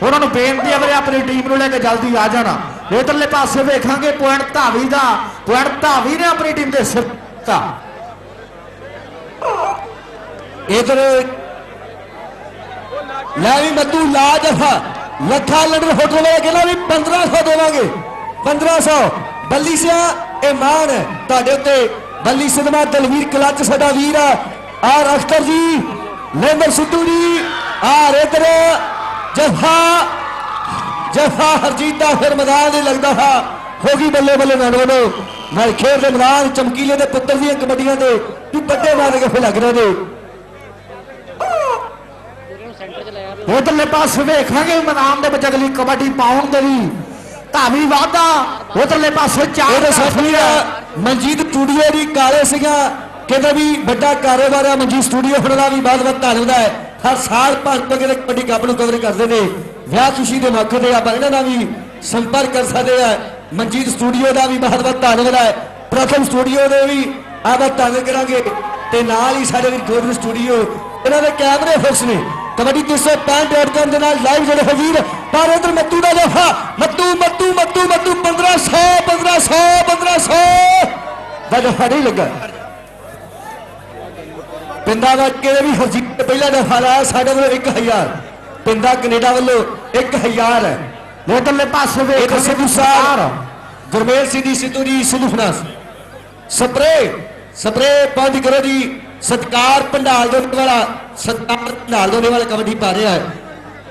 ਉਹਨਾਂ ਨੂੰ ਬੇਨਤੀ ਹੈ ਵੀਰੇ ਆਪਣੀ ਟੀਮ ਨੂੰ ਲੈ ਕੇ ਜਲਦੀ ਆ ਜਾਣਾ ਇਧਰਲੇ ਪਾਸੇ ਵੇਖਾਂਗੇ ਪੁਆਇੰਟ ਧਾਵੀ ਦਾ ਪੁਆਇੰਟ ਧਾਵੀ ਨੇ ਆਪਣੀ ਟੀਮ ਦੇ ਸਿਰ ਦਿੱਤਾ ਇਧਰ ਲੈ ਵੀ ਮੱਤੂ ਲਾ ਜਫਾ ਲੱਖਾ ਲੰਡਰ ਹੋਟਲ ਵਾਲਾ ਕਹਿੰਦਾ ਵੀ 1500 ਦੇਵਾਂਗੇ। 1500 ਬੱਲੀ ਸਿਆ, ਇਹ ਮਾਨ ਹੈ। ਤੁਹਾਡੇ ਉੱਤੇ ਬੱਲੀ ਸਿਦਮਾ ਦਲਵੀਰ ਕਲੱਚ, ਸਾਡਾ ਵੀਰ ਆ। ਆਰ ਅਖਤਰ ਜੀ ਲੈਂਦਰ ਸਿੱਧੂ ਜੀ ਆਰ ਇਧਰ ਜਫਾ ਜਫਾ ਹਰਜੀਤ ਦਾ ਫਿਰ ਮੈਦਾਨ ਨਹੀਂ ਲੱਗਦਾ ਹਾ। ਹੋ ਗਈ ਬੱਲੇ ਬੱਲੇ ਨਾਲ ਵੱਲੋਂ। ਨਾਲ ਖੇਡ ਦੇ ਮੈਦਾਨ, ਚਮਕੀਲੇ ਦੇ ਪੁੱਤਰ ਦੀਆਂ ਕਬੱਡੀਆਂ ਦੇ ਵੀ ਵੱਡੇ ਮਾਰ ਕੇ ਫਿਰ ਲੱਗ ਰਹੇ ਨੇ। ਉਧਰਲੇ ਪਾਸੇ ਵੇਖਾਂਗੇ ਮੈਦਾਨ ਦੇ ਵਿੱਚ ਅਗਲੀ ਕਬੱਡੀ ਪਾਉਣ ਦੇ ਲਈ। ਧਾਵੀ ਵਾਦਾ ਉਧਰਲੇ ਪਾਸੇ ਚਾਰ ਸਾਥੀ ਮਨਜੀਤ ਸਟੂਡੀਓ ਦੀ ਕਾਲੇ ਸਿੰਘਾਂ ਕਹਿੰਦੇ ਵੀ ਵੱਡਾ ਕਾਰੋਬਾਰ ਆ ਮਨਜੀਤ ਸਟੂਡੀਓ ਹੁਣ ਦਾ ਵੀ ਬਹੁਤ ਬਹੁਤ ਧੰਨਵਾਦ ਹੈ। ਹਰ ਸਾਲ ਭਾਰਤ ਦੇ ਕਬੱਡੀ ਕੱਪ ਨੂੰ ਕਵਰ ਕਰਦੇ ਨੇ। ਵਿਆਹ ਖੁਸ਼ੀ ਦੇ ਮੌਕੇ ਤੇ ਆਪਾਂ ਇਹਨਾਂ ਨਾਲ ਵੀ ਸੰਪਰਕ ਕਰ ਸਕਦੇ ਆ। ਮਨਜੀਤ ਸਟੂਡੀਓ ਦਾ ਵੀ ਬਹੁਤ ਬਹੁਤ ਧੰਨਵਾਦ ਹੈ। ਪ੍ਰਥਮ ਸਟੂਡੀਓ ਦੇ ਵੀ ਆਪਾਂ ਧੰਨਵਾਦ ਕਰਾਂਗੇ। ਤੇ ਨਾਲ ਹੀ ਸਾਡੇ ਵੀ ਗੋਲਡਨ ਸਟੂਡੀਓ ਇਹਨਾਂ ਦੇ ਕੈਮਰੇ ਫਿਕਸ ਨੇ। ਕਬੱਡੀ 365.com ਦੇ ਨਾਲ ਲਾਈਵ ਜਿਹੜੇ ਹੋ ਵੀਰ ਪਰ ਉਧਰ ਮੱਤੂ ਦਾ ਜਫਾ। ਮੱਤੂ ਮੱਤੂ ਮੱਤੂ ਮੱਤੂ 1500 1500 1500 ਦਾ ਜਫਾ ਨਹੀਂ ਲੱਗਾ। ਪਿੰਡਾ ਦਾ ਕਿਹਦੇ ਵੀ ਹਰਜੀਤ ਪਹਿਲਾ ਦਫਾ ਲਾਇਆ ਸਾਡੇ ਵੱਲੋਂ 1000 ਪਿੰਡਾ ਕੈਨੇਡਾ ਵੱਲੋਂ 1000 ਹੈ ਉਧਰਲੇ ਪਾਸੇ ਵੇਖਾਂਗੇ ਸਿੱਧੂ ਸਾਹਿਬ ਗੁਰਮੇਲ ਸਿੰਘ ਜੀ ਸਿੱਧੂ ਜੀ ਸਿੱਧੂ ਫਨਾਸ ਸਪਰੇ ਸਪਰੇ ਪੰਜ ਕਰੋ ਜੀ। ਸਤਕਾਰ ਪੰਡਾਲ ਦੇ ਵਾਲਾ ਸਤਕਾਰ ਦੇ ਵਾਲਾ ਕਬੱਡੀ ਪਾ ਰਿਹਾ ਹੈ।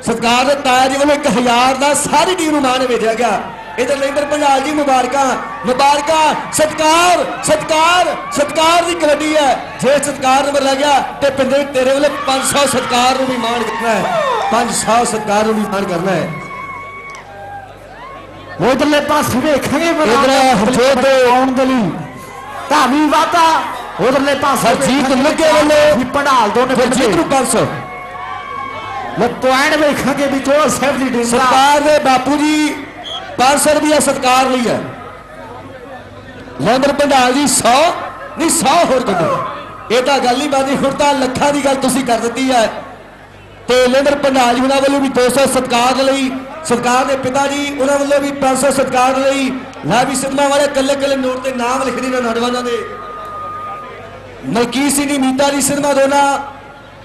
ਸਤਕਾਰ ਦੇ ਤਾਇਆ ਜੀ ਵੱਲੋਂ 1000 ਦਾ ਸਾਰੀ ਟੀਮ ਨੂੰ ਮਾਣ ਭੇਜਿਆ ਗਿਆ। ਇਧਰ ਲੈਂਦਰ ਪੰਡਾਲ ਜੀ ਮੁਬਾਰਕਾਂ ਮੁਬਾਰਕਾਂ ਸਤਕਾਰ ਸਤਕਾਰ ਸਤਕਾਰ ਦੀ ਕਬੱਡੀ ਹੈ। ਜੇ ਸਤਕਾਰ ਨੰਬਰ ਲੱਗ ਗਿਆ ਤੇ ਪਿੰਦੇ ਤੇਰੇ ਵੱਲੋਂ 500 ਸਤਕਾਰ ਨੂੰ ਵੀ ਮਾਣ ਕਰਨਾ ਹੈ। 500 ਸਤਕਾਰ ਨੂੰ ਵੀ ਮਾਣ ਕਰਨਾ ਹੈ। ਉਧਰਲੇ ਪਾਸੇ ਵੇਖਾਂਗੇ ਮੈਦਾਨ ਇੱਧਰ ਹਰਜੋਤ ਆਉਣ ਦੇ ਲਈ। ਧਾਵੀ ਵਾਦਾ ਉਧਰਲੇ ਪਾਸੇ ਵੇਖਾਂਗੇ ਲੱਗੇ ਵੱਲੋਂ ਵੀ ਪੰਡਾਲ ਦੋ ਨੇ 500 ਲੈ ਪੁਆਇੰਟ ਵੇਖਾਂਗੇ ਵੀ ਜੋ ਸੇਫ ਦੀ ਟੀਮ ਸਰਕਾਰ ਦੇ ਬਾਪੂ ਜੀ 500 ਰੁਪਇਆ ਸਤਕਾਰ ਲਈ ਹੈ। ਲੈਂਦਰ ਪੰਡਾਲ ਜੀ 100 ਨਹੀਂ 100 ਹੋਰ ਕੱਢੋ ਇਹ ਤਾਂ ਗੱਲ ਹੀ ਬਾਦੀ ਹੁਣ ਤਾਂ ਲੱਖਾਂ ਦੀ ਗੱਲ ਤੁਸੀਂ ਕਰ ਦਿੱਤੀ ਹੈ। ਤੇ ਲੈਂਦਰ ਪੰਡਾਲ ਜੀ ਉਹਨਾਂ ਵੱਲੋਂ ਵੀ 200 ਸਤਕਾਰ ਲਈ ਸਰਕਾਰ ਦੇ ਪਿਤਾ ਜੀ ਉਹਨਾਂ ਵੱਲੋਂ ਵੀ 500 ਸਤਕਾਰ ਲਈ। ਲੈ ਵੀ ਸਿੱਧਾ ਵਾਲੇ ਕੱਲੇ ਕੱਲੇ ਨੋਟ ਤੇ ਨਾਮ ਲਿਖਦੇ ਨੇ ਨੌਜਵਾਨਾਂ ਦੇ। ਮਲਕੀਤ ਸਿੰਘ ਦੀ ਸਿਨਮਾ ਦੋਨਾ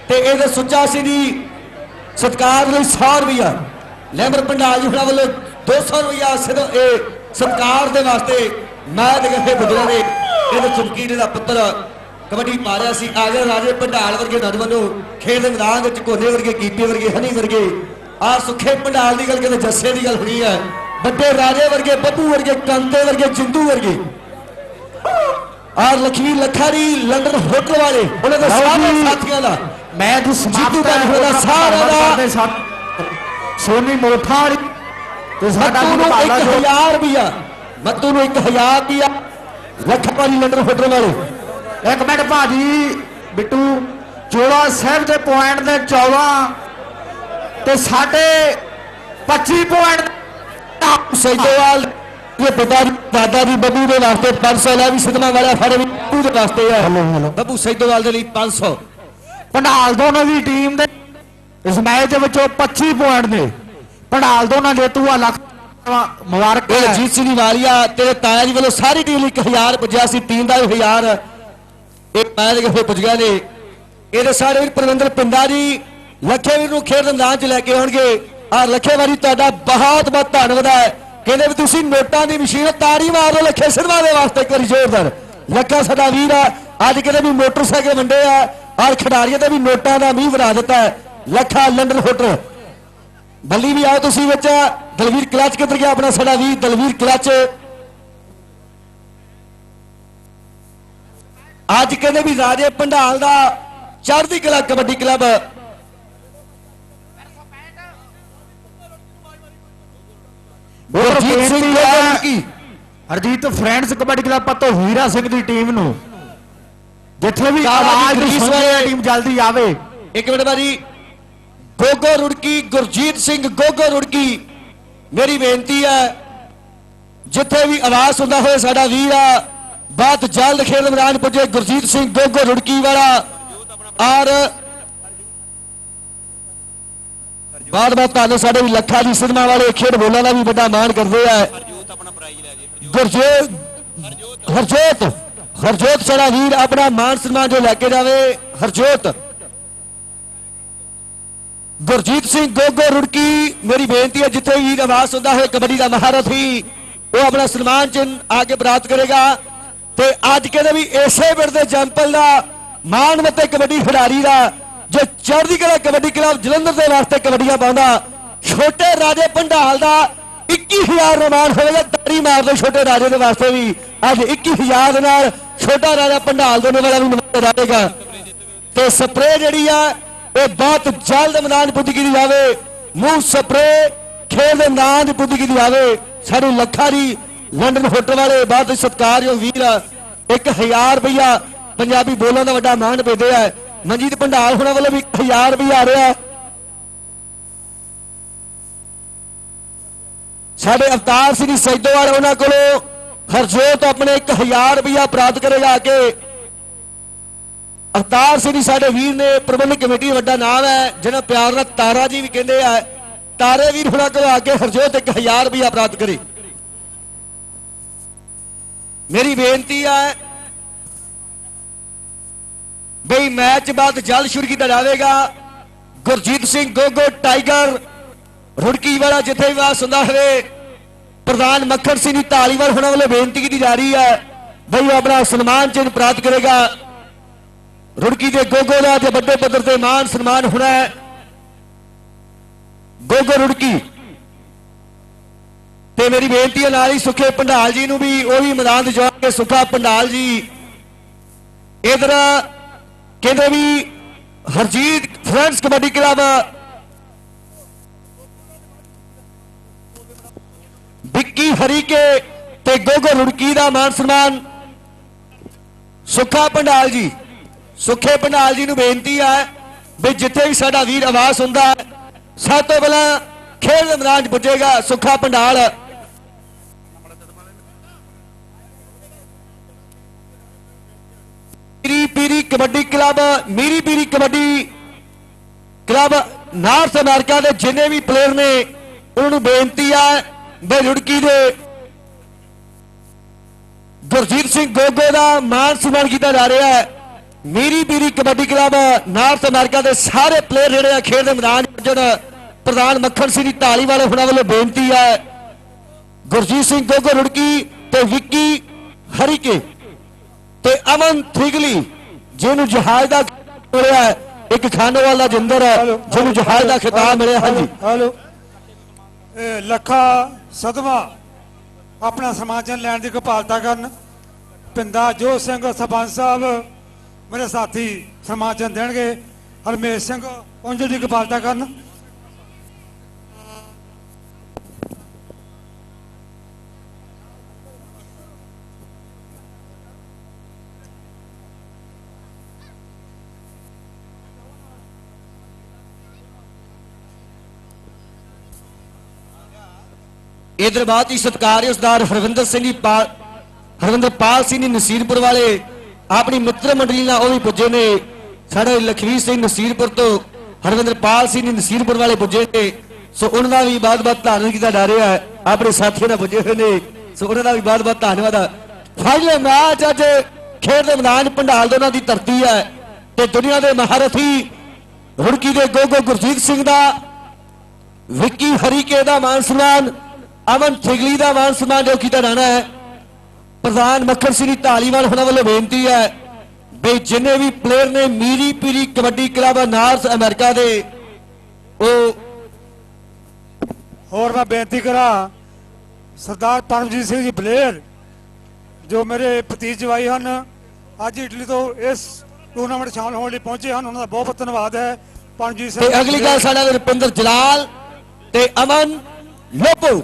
ਤੇ ਇਹਦੇ ਸੁੱਚਾ ਸਿੰਘ ਦੀ ਸਤਕਾਰ ਲਈ 100 ਰੁਪਇਆ ਲੈਂਬਰ ਪੰਡਾਲ ਜੀ ਹੁਣਾਂ ਵੱਲੋਂ 200 ਰੁਪਇਆ ਸਿਧ ਇਹ ਸਤਕਾਰ ਦੇ ਵਾਸਤੇ ਮੈਂ ਦੇ ਗੱਫੇ ਬੁੱਧਰਾ ਇਹਦੇ ਚਮਕੀਲੇ ਦਾ ਪੁੱਤਰ ਕਬੱਡੀ ਪਾ ਸੀ। ਆਗਰ ਰਾਜੇ ਪੰਡਾਲ ਵਰਗੇ ਨੌਜਵਾਨ ਨੂੰ ਖੇਡ ਦੇ ਮੈਦਾਨ ਵਿੱਚ ਕੋਨੇ ਵਰਗੇ, ਕੀਪੇ ਵਰਗੇ, ਹਨੀ ਵਰਗੇ ਆ ਸੁੱਖੇ ਪੰਡਾਲ ਦੀ ਗੱਲ ਕਹਿੰਦੇ ਜੱਸੇ ਦੀ ਗੱਲ ਹੋਣੀ ਹੈ। ਵੱਡੇ ਰਾਜੇ ਵਰਗੇ, ਬੱਬੂ ਵਰਗੇ, ਕੰਤੇ ਵਰਗੇ, ਜਿੰਦੂ ਵਰਗੇ। ਆ ਲక్ష్ਮੀ ਲੱਖਾਰੀ ਲੰਡਨ ਹੋਟਲ ਵਾਲੇ ਉਹਨਾਂ ਦੇ ਸਾਰੇ। ਸਾਥੀਆਂ ਦਾ। ਮੈਚ ਸਮਾਪਤ ਹੈ ਦਾ। ਉਹਦਾ ਸਾਰਾ ਦਾ- ਸੋਨੀ ਮੋਠਾ ਵਾਲੀ ਤੇ ਸਾਡਾ ਨੂੰ ਮੁਕਾਬਲਾ ਜੋ 1000 ਰੁਪਇਆ ਮੱਤੂ ਨੂੰ 1000 ਰੁਪਇਆ ਲੱਖ ਵਾਲੀ ਲੰਡਨ ਹੋਟਲ ਵਾਲੇ। ਇੱਕ ਮਿੰਟ ਭਾਜੀ ਬਿੱਟੂ ਜੋੜਾ ਸਾਹਿਬ ਦੇ ਪੁਆਇੰਟ ਦੇ 14 ਤੇ ਸਾਡੇ 25 ਪੁਆਇੰਟ ਸੈਦੋਵਾਲ ਇਹ ਪਿਤਾ ਦੀ ਦਾਦਾ ਦੀ ਬੱਬੂ ਦੇ ਵਾਸਤੇ 500 ਲੈ ਵੀ ਸਿਦਮਾ ਵਾਲਾ ਫੜ ਵੀ ਬੱਬੂ ਦੇ ਵਾਸਤੇ ਹੈਲੋ। ਬੱਬੂ ਸੈਦੋਵਾਲ ਦੇ ਲਈ 500 ਪੰਡਾਲ ਦੋਨਾਂ ਦੀ ਟੀਮ ਦੇ। ਇਸ ਮੈਚ ਦੇ ਵਿੱਚੋਂ 25 ਪੁਆਇੰਟ ਨੇ। ਪੰਡਾਲ ਦੋਨਾਂ ਜੇਤੂ ਆ ਲੱਖ ਮੁਬਾਰਕ ਹੈ। ਅਜੀਤ ਸਿੰਘ ਵਾਲੀਆ ਤੇਰੇ ਤਾਇਆ ਜੀ ਵੱਲੋਂ ਸਾਰੀ ਟੀਮ ਲਈ 1000 ਪੁੱਜਿਆ ਸੀ ਟੀਮ ਦਾ ਵੀ 1000 ਇਹ ਪਾਇਆ ਦੇ ਕੇ ਪੁੱਜ ਗਏ ਨੇ ਇਹਦੇ ਸਾਰੇ ਵੀਰ ਪ੍ਰਬੰਧਕ ਪਿੰਡਾ ਜੀ ਲੱਖੇ ਵੀਰ ਨੂੰ ਖੇਡ ਦੇ ਮੈਦਾਨ 'ਚ ਲੈ ਕੇ ਆਉਣਗੇ। ਆ ਲੱਖੇ ਵਾਰੀ ਤੁਹਾਡਾ ਬਹੁਤ ਬਹੁਤ ਧੰਨਵਾਦ ਹੈ। ਕਹਿੰਦੇ ਵੀ ਤੁਸੀਂ ਨੋਟਾਂ ਦੀ ਮਸ਼ੀਨ ਤਾੜੀ ਮਾਰ ਲਓ, ਲੱਖੇ ਸਿਰਵਾ ਦੇ ਵਾਸਤੇ ਇੱਕ ਜ਼ੋਰਦਾਰ। ਲੱਖਾ ਸਾਡਾ ਵੀਰ ਆ, ਅੱਜ ਕਿਤੇ ਵੀ ਮੋਟਰਸਾਈਕਲ ਵੰਡੇ ਆ ਔਰ ਖਿਡਾਰੀਆਂ ਤੇ ਵੀ ਨੋਟਾਂ ਦਾ ਮੀਂਹ ਵਰਾ ਦਿੱਤਾ ਲੱਖਾ ਲੰਡਨ ਹੋਟਲ ਬੱਲੀ ਵੀ ਆਓ ਤੁਸੀਂ ਵਿੱਚ, ਦਲਵੀਰ ਕਲਚ ਕਿੱਧਰ ਗਿਆ ਆਪਣਾ ਸਾਡਾ ਵੀਰ, ਦਲਵੀਰ ਕਲਚ? ਅੱਜ ਕਹਿੰਦੇ ਵੀ ਰਾਜੇ ਪੰਡਾਲ ਦਾ ਚੜ੍ਹਦੀ ਕਲਾ ਕਬੱਡੀ ਕਲੱਬ ਗੁਰਜੀਤ ਸਿੰਘ ਬੇਨਤੀ ਗੋਗਲ ਹੈ ਕੀ? ਹਰਜੀਤ ਫਰੈਂਡਸ ਕਬੱਡੀ ਕਲੱਬ ਪੱਤੋ ਹੀਰਾ ਸਿੰਘ ਦੀ ਟੀਮ ਨੂੰ। ਜਿੱਥੇ ਵੀ ਆਵਾਜ਼ ਦੀ ਵਾਲੇ ਟੀਮ ਜਲਦੀ ਆਵੇ। ਇੱਕ ਮਿੰਟ ਬਾਜੀ। ਗੋਗੋ ਰੁੜਕੀ ਗੁਰਜੀਤ ਸਿੰਘ ਗੋਗੋ ਰੁੜਕੀ। ਮੇਰੀ ਬੇਨਤੀ ਹੈ ਜਿੱਥੇ ਵੀ ਆਵਾਜ਼ ਸੁਣਦਾ ਹੋਵੇ ਸਾਡਾ ਵੀਰ ਆ ਬਾਤ ਜਲਦ ਖੇਡ ਮੈਦਾਨ ਪੁੱਜੇ ਗੁਰਜੀਤ ਸਿੰਘ ਗੋਗੋ ਰੁੜਕੀ ਵਾਲਾ। ਔਰ ਬਾਦ ਬਾਦ ਤੁਹਾਨੂੰ ਸਾਡੇ ਵੀ ਲੱਖਾਂ ਦੀ ਸਿਨੇਮਾ ਵਾਲੇ ਖੇਡ ਬੋਲਾਂ ਦਾ ਵੀ ਵੱਡਾ ਮਾਣ ਕਰਦੇ ਆ। ਗੁਰਜੋਤ, ਹਰਜੋਤ ਹਰਜੋਤ ਸਾਡਾ ਵੀਰ ਆਪਣਾ ਮਾਨ ਸਨਮਾਨ ਜੋ ਲੈ ਕੇ ਜਾਵੇ, ਹਰਜੋਤ। ਗੁਰਜੀਤ ਸਿੰਘ ਗੋਗੋ ਰੁੜਕੀ, ਮੇਰੀ ਬੇਨਤੀ ਹੈ ਜਿੱਥੇ ਵੀ ਆਵਾਜ਼ ਹੁੰਦਾ ਹੈ ਕਬੱਡੀ ਦਾ ਮਹਾਰਥੀ, ਉਹ ਆਪਣਾ ਸਨਮਾਨ ਚਿੰਨ੍ਹ ਆ ਕੇ ਪ੍ਰਾਪਤ ਕਰੇਗਾ। ਤੇ ਅੱਜ ਕਹਿੰਦੇ ਵੀ ਇਸੇ ਪਿੰਡ ਦੇ ਜੰਪਲ ਦਾ, ਮਾਨਵਤੇ ਕਬੱਡੀ ਖਿਡਾਰੀ ਦਾ ਜੋ ਚੜ੍ਹਦੀ ਕਲਾ, ਕਬੱਡੀ ਕਲੱਬ ਜਲੰਧਰ ਦੇ ਵਾਸਤੇ ਕਬੱਡੀਆਂ ਪਾਉਂਦਾ, ਛੋਟੇ ਰਾਜੇ ਪੰਡਾਲ ਦਾ 21000 ਰਮਾਨ ਹੋਵੇਗਾ ਤਾੜੀ ਮਾਰ ਦਿਓ ਛੋਟੇ ਰਾਜੇ ਦੇ ਵਾਸਤੇ ਵੀ। ਅੱਜ 21000 ਦੇ ਨਾਲ ਛੋਟਾ ਰਾਜਾ ਪੰਡਾਲ ਦੋਨੇ ਵਾਲਾ ਵੀ ਨਵਾਂ ਰਹੇਗਾ ਤੇ ਸਪਰੇ ਜਿਹੜੀ ਆ, ਇਹ ਬਹੁਤ ਜਲਦ ਮੈਦਾਨ ਪੁੱਜ ਕੀਤੀ ਜਾਵੇ। ਮੂੰਹ ਸਪਰੇ ਖੇਡ ਦੇ ਮੈਦਾਨ ਦੀ ਪੁੱਜ ਕੀਤੀ ਜਾਵੇ। ਸਾਨੂੰ ਲੱਖਾਂ ਦੀ ਲੰਡਨ ਹੋਟਲ ਵਾਲੇ ਬਹੁਤ ਸਤਿਕਾਰਯੋਗ ਵੀਰ ਆ। 1000 ਰੁਪਇਆ ਪੰਜਾਬੀ ਬੋਲਾਂ ਦਾ ਵੱਡਾ ਮਾਣ ਭੇਜਦੇ ਆ। ਮਨਜੀਤ ਭੰਡਾਲ ਹੋਣਾ ਵੱਲੋਂ ਵੀ 1000 ਰੁਪਇਆ ਆ ਰਿਹਾ। ਸਾਡੇ ਅਵਤਾਰ ਸਿੰਘ ਸੈਦੋਵਾਲ ਉਹਨਾਂ ਕੋਲੋਂ ਹਰਜੋਤ ਆਪਣੇ 1000 ਰੁਪਇਆ ਪ੍ਰਾਪਤ ਕਰੇਗਾ ਆ ਕੇ। ਅਵਤਾਰ ਸਿੰਘ ਸਾਡੇ ਵੀਰ ਨੇ ਪ੍ਰਬੰਧਕ ਕਮੇਟੀ ਵੱਡਾ ਨਾਮ ਹੈ, ਜਿਹਨਾਂ ਪਿਆਰ ਨਾਲ ਤਾਰਾ ਜੀ ਵੀ ਕਹਿੰਦੇ ਆ, ਤਾਰੇ ਵੀਰ ਹੁਣਾਂ ਕੋਲ ਆ ਕੇ ਹਰਜੋਤ 1000 ਰੁਪਇਆ ਪ੍ਰਾਪਤ ਕਰੇ। ਮੇਰੀ ਬੇਨਤੀ ਹੈ ਬਈ ਮੈਚ ਬਾਅਦ ਜਲਦ ਸ਼ੁਰੂ ਕੀਤਾ ਜਾਵੇਗਾ। ਗੁਰਜੀਤ ਸਿੰਘ ਗੋਗੋ, ਟਾਈਗਰ, ਰੁੜਕੀ ਵਾਲਾ ਜਿੱਥੇ ਵੀ ਵਾਸ ਹੁੰਦਾ ਹੋਵੇ। ਪ੍ਰਧਾਨ ਮੱਖਣ ਸਿੰਘ ਦੀ ਢਾਲੀਵਾਲ ਹੋਣਾ ਵੱਲੋਂ ਬੇਨਤੀ ਕੀਤੀ ਜਾ ਰਹੀ ਹੈ। ਬਈ ਉਹ ਆਪਣਾ ਸਨਮਾਨ ਚਿੰਨ੍ਹ ਪ੍ਰਾਪਤ ਕਰੇਗਾ। ਰੁੜਕੀ ਦੇ ਗੋਗੋ ਦਾ ਤੇ ਵੱਡੇ ਪੱਧਰ ਤੇ ਮਾਨ ਸਨਮਾਨ ਹੋਣਾ ਹੈ। ਗੋਗੋ ਰੁੜਕੀ, ਤੇ ਮੇਰੀ ਬੇਨਤੀ ਹੈ ਨਾਲ ਹੀ ਸੁਖੇ ਪੰਡਾਲ ਜੀ ਨੂੰ ਵੀ ਉਹ ਵੀ ਮੈਦਾਨ ਤੇ ਜਾ ਕੇ ਸੁਖਾ ਪੰਡਾਲ ਜੀ। ਇਧਰ ਕਹਿੰਦੇ ਵੀ ਹਰਜੀਤ ਫਰੈਂਡਸ ਕਬੱਡੀ ਕਲੱਬ ਵਿੱਕੀ ਹਰੀਕੇ ਤੇ ਗੋਗੋ ਰੁੜਕੀ ਦਾ ਮਾਨ ਸਨਮਾਨ। ਸੁੱਖਾ ਪੰਡਾਲ ਜੀ, ਸੁੱਖੇ ਪੰਡਾਲ ਜੀ ਨੂੰ ਬੇਨਤੀ ਹੈ ਵੀ ਜਿੱਥੇ ਵੀ ਸਾਡਾ ਵੀਰ ਆਵਾਜ਼ ਹੁੰਦਾ ਸਭ ਤੋਂ ਪਹਿਲਾਂ ਖੇਡ ਦੇ ਮੈਦਾਨ 'ਚ ਪੁੱਜੇਗਾ Sukha Pandal. Piri kabaddi club, Miri Piri kabaddi club North America ਦੇ ਜਿੰਨੇ ਵੀ ਪਲੇਅਰ ਨੇ, ਉਹਨਾਂ ਨੂੰ ਬੇਨਤੀ ਹੈ ਵੀ ਰੁੜਕੀ ਦੇ ਗੁਰਜੀਤ ਸਿੰਘ ਗੋਗੋ ਦਾ ਮਾਨ ਸਨਮਾਨ ਕੀਤਾ ਜਾ ਰਿਹਾ ਹੈ। Miri Piri kabaddi club North America ਦੇ ਸਾਰੇ ਪਲੇਅਰ ਜਿਹੜੇ ਆ ਖੇਡ ਦੇ ਮੈਦਾਨ 'ਚ ਪ੍ਰਧਾਨ ਮੱਖਣ ਸਿੰਘ ਦੀ ਢਾਲੀ ਵਾਲੇ ਹੁਣਾਂ ਵੱਲੋਂ ਬੇਨਤੀ ਹੈ ਗੁਰਜੀਤ ਸਿੰਘ ਗੋਗੋ ਰੁੜਕੀ ਤੇ ਵਿੱਕੀ ਹਰੀਕੇ ਤੇ ਅਮਨ ਥਿਗਲੀ ਜਿਹਨੂੰ ਜਹਾਜ਼ ਦਾ ਮਿਲਿਆ ਹੈ, ਇੱਕ ਖਾਨੋਵਾਲ ਦਾ ਜਿੰਦਰ ਹੈ ਜਿਹਨੂੰ ਜਹਾਜ਼ ਦਾ ਖਿਤਾਬ ਮਿਲਿਆ ਹਾਂਜੀ। ਹਲੋ। ਇਹ ਲੱਖਾ ਸਦਮਾ ਆਪਣਾ ਸਮਾਚਨ ਲੈਣ ਦੀ ਕਪਾਲਤਾ ਕਰਨ ਪਿੰਦਾ ਜੋ ਸਿੰਘ ਸਰਪੰਚ ਸਾਹਿਬ ਮੇਰੇ ਸਾਥੀ ਸਮਾਚਨ ਦੇਣਗੇ ਹਰਮੇਸ਼ ਸਿੰਘ ਉਂਝ ਦੀ ਕਪਾਲਤਾ ਕਰਨ। ਇਧਰ ਬਹੁਤ ਹੀ ਸਤਿਕਾਰਯੋਗ ਸਰਦਾਰ ਹਰਵਿੰਦਰ ਸਿੰਘ ਜੀ ਪਾਲ ਹਰਵਿੰਦਰਪਾਲ ਸਿੰਘ ਜੀ ਨਸੀਰਪੁਰ ਵਾਲੇ, ਆਪਣੀ ਮਿੱਤਰ ਮੰਡਲੀ ਨਾਲ ਉਹ ਵੀ ਪੁੱਜੇ ਨੇ। ਸਾਡੇ ਲਖਵੀਰ ਸਿੰਘ ਨਸੀਰਪੁਰ ਤੋਂ ਹਰਵਿੰਦਰਪਾਲ ਸਿੰਘ ਜੀ ਨਸੀਰਪੁਰ ਵਾਲੇ ਪੁੱਜੇ ਨੇ। ਸੋ ਉਹਨਾਂ ਦਾ ਵੀ ਬਹੁਤ-ਬਹੁਤ ਧੰਨਵਾਦ ਕੀਤਾ ਜਾ ਰਿਹਾ ਹੈ। ਆਪਣੇ ਸਾਥੀਆਂ ਨਾਲ ਪੁੱਜੇ ਹੋਏ ਨੇ। ਸੋ ਉਹਨਾਂ ਦਾ ਵੀ ਬਹੁਤ-ਬਹੁਤ ਧੰਨਵਾਦ ਫਾਈਨਲ ਮੈਚ ਅੱਜ ਖੇਡ ਦੇ ਮੈਦਾਨ ਪੰਡਾਲ ਉਹਨਾਂ ਦੀ ਧਰਤੀ ਹੈ। ਤੇ ਦੁਨੀਆ ਦੇ ਮਹਾਰਥੀ ਰੁੜਕੀ ਦੇ ਗੋਗੋ ਗੁਰਜੀਤ ਸਿੰਘ ਦਾ, ਵਿੱਕੀ ਹਰੀਕੇ ਦਾ ਮਾਨ ਸਨਮਾਨ ਅਮਨ ਥਿਗਲੀ ਦਾ ਮਾਨ ਸਨਮਾਨ ਜੋ ਕੀਤਾ ਜਾਣਾ ਹੈ ਪ੍ਰਧਾਨ ਮੱਖਣ ਸਿੰਘ ਦੀ ਢਾਲੀਵਾਲ ਹੁਣਾਂ ਵੱਲੋਂ ਬੇਨਤੀ ਹੈ ਵੀ ਜਿੰਨੇ ਵੀ ਪਲੇਅਰ ਨੇ Miri Piri kabaddi club North America ਦੇ ਉਹ ਹੋਰ ਮੈਂ ਬੇਨਤੀ ਕਰਾਂ ਸਰਦਾਰ ਪਰਮਜੀਤ ਸਿੰਘ ਜੀ ਬਲੇਰ ਜੋ ਮੇਰੇ ਭਤੀਜ ਜਵਾਈ ਹਨ ਅੱਜ ਇਟਲੀ ਤੋਂ ਇਸ ਟੂਰਨਾਮੈਂਟ ਸ਼ਾਮਲ ਹੋਣ ਲਈ ਪਹੁੰਚੇ ਹਨ ਉਹਨਾਂ ਦਾ ਬਹੁਤ ਬਹੁਤ ਧੰਨਵਾਦ ਹੈ ਪਰਮਜੀਤ ਸਿੰਘ ਤੇ ਅਗਲੀ ਗੱਲ ਸਾਡਾ ਰੁਪਿੰਦਰ ਜਲਾਲ ਤੇ ਅਮਨ ਲੋਪੋ।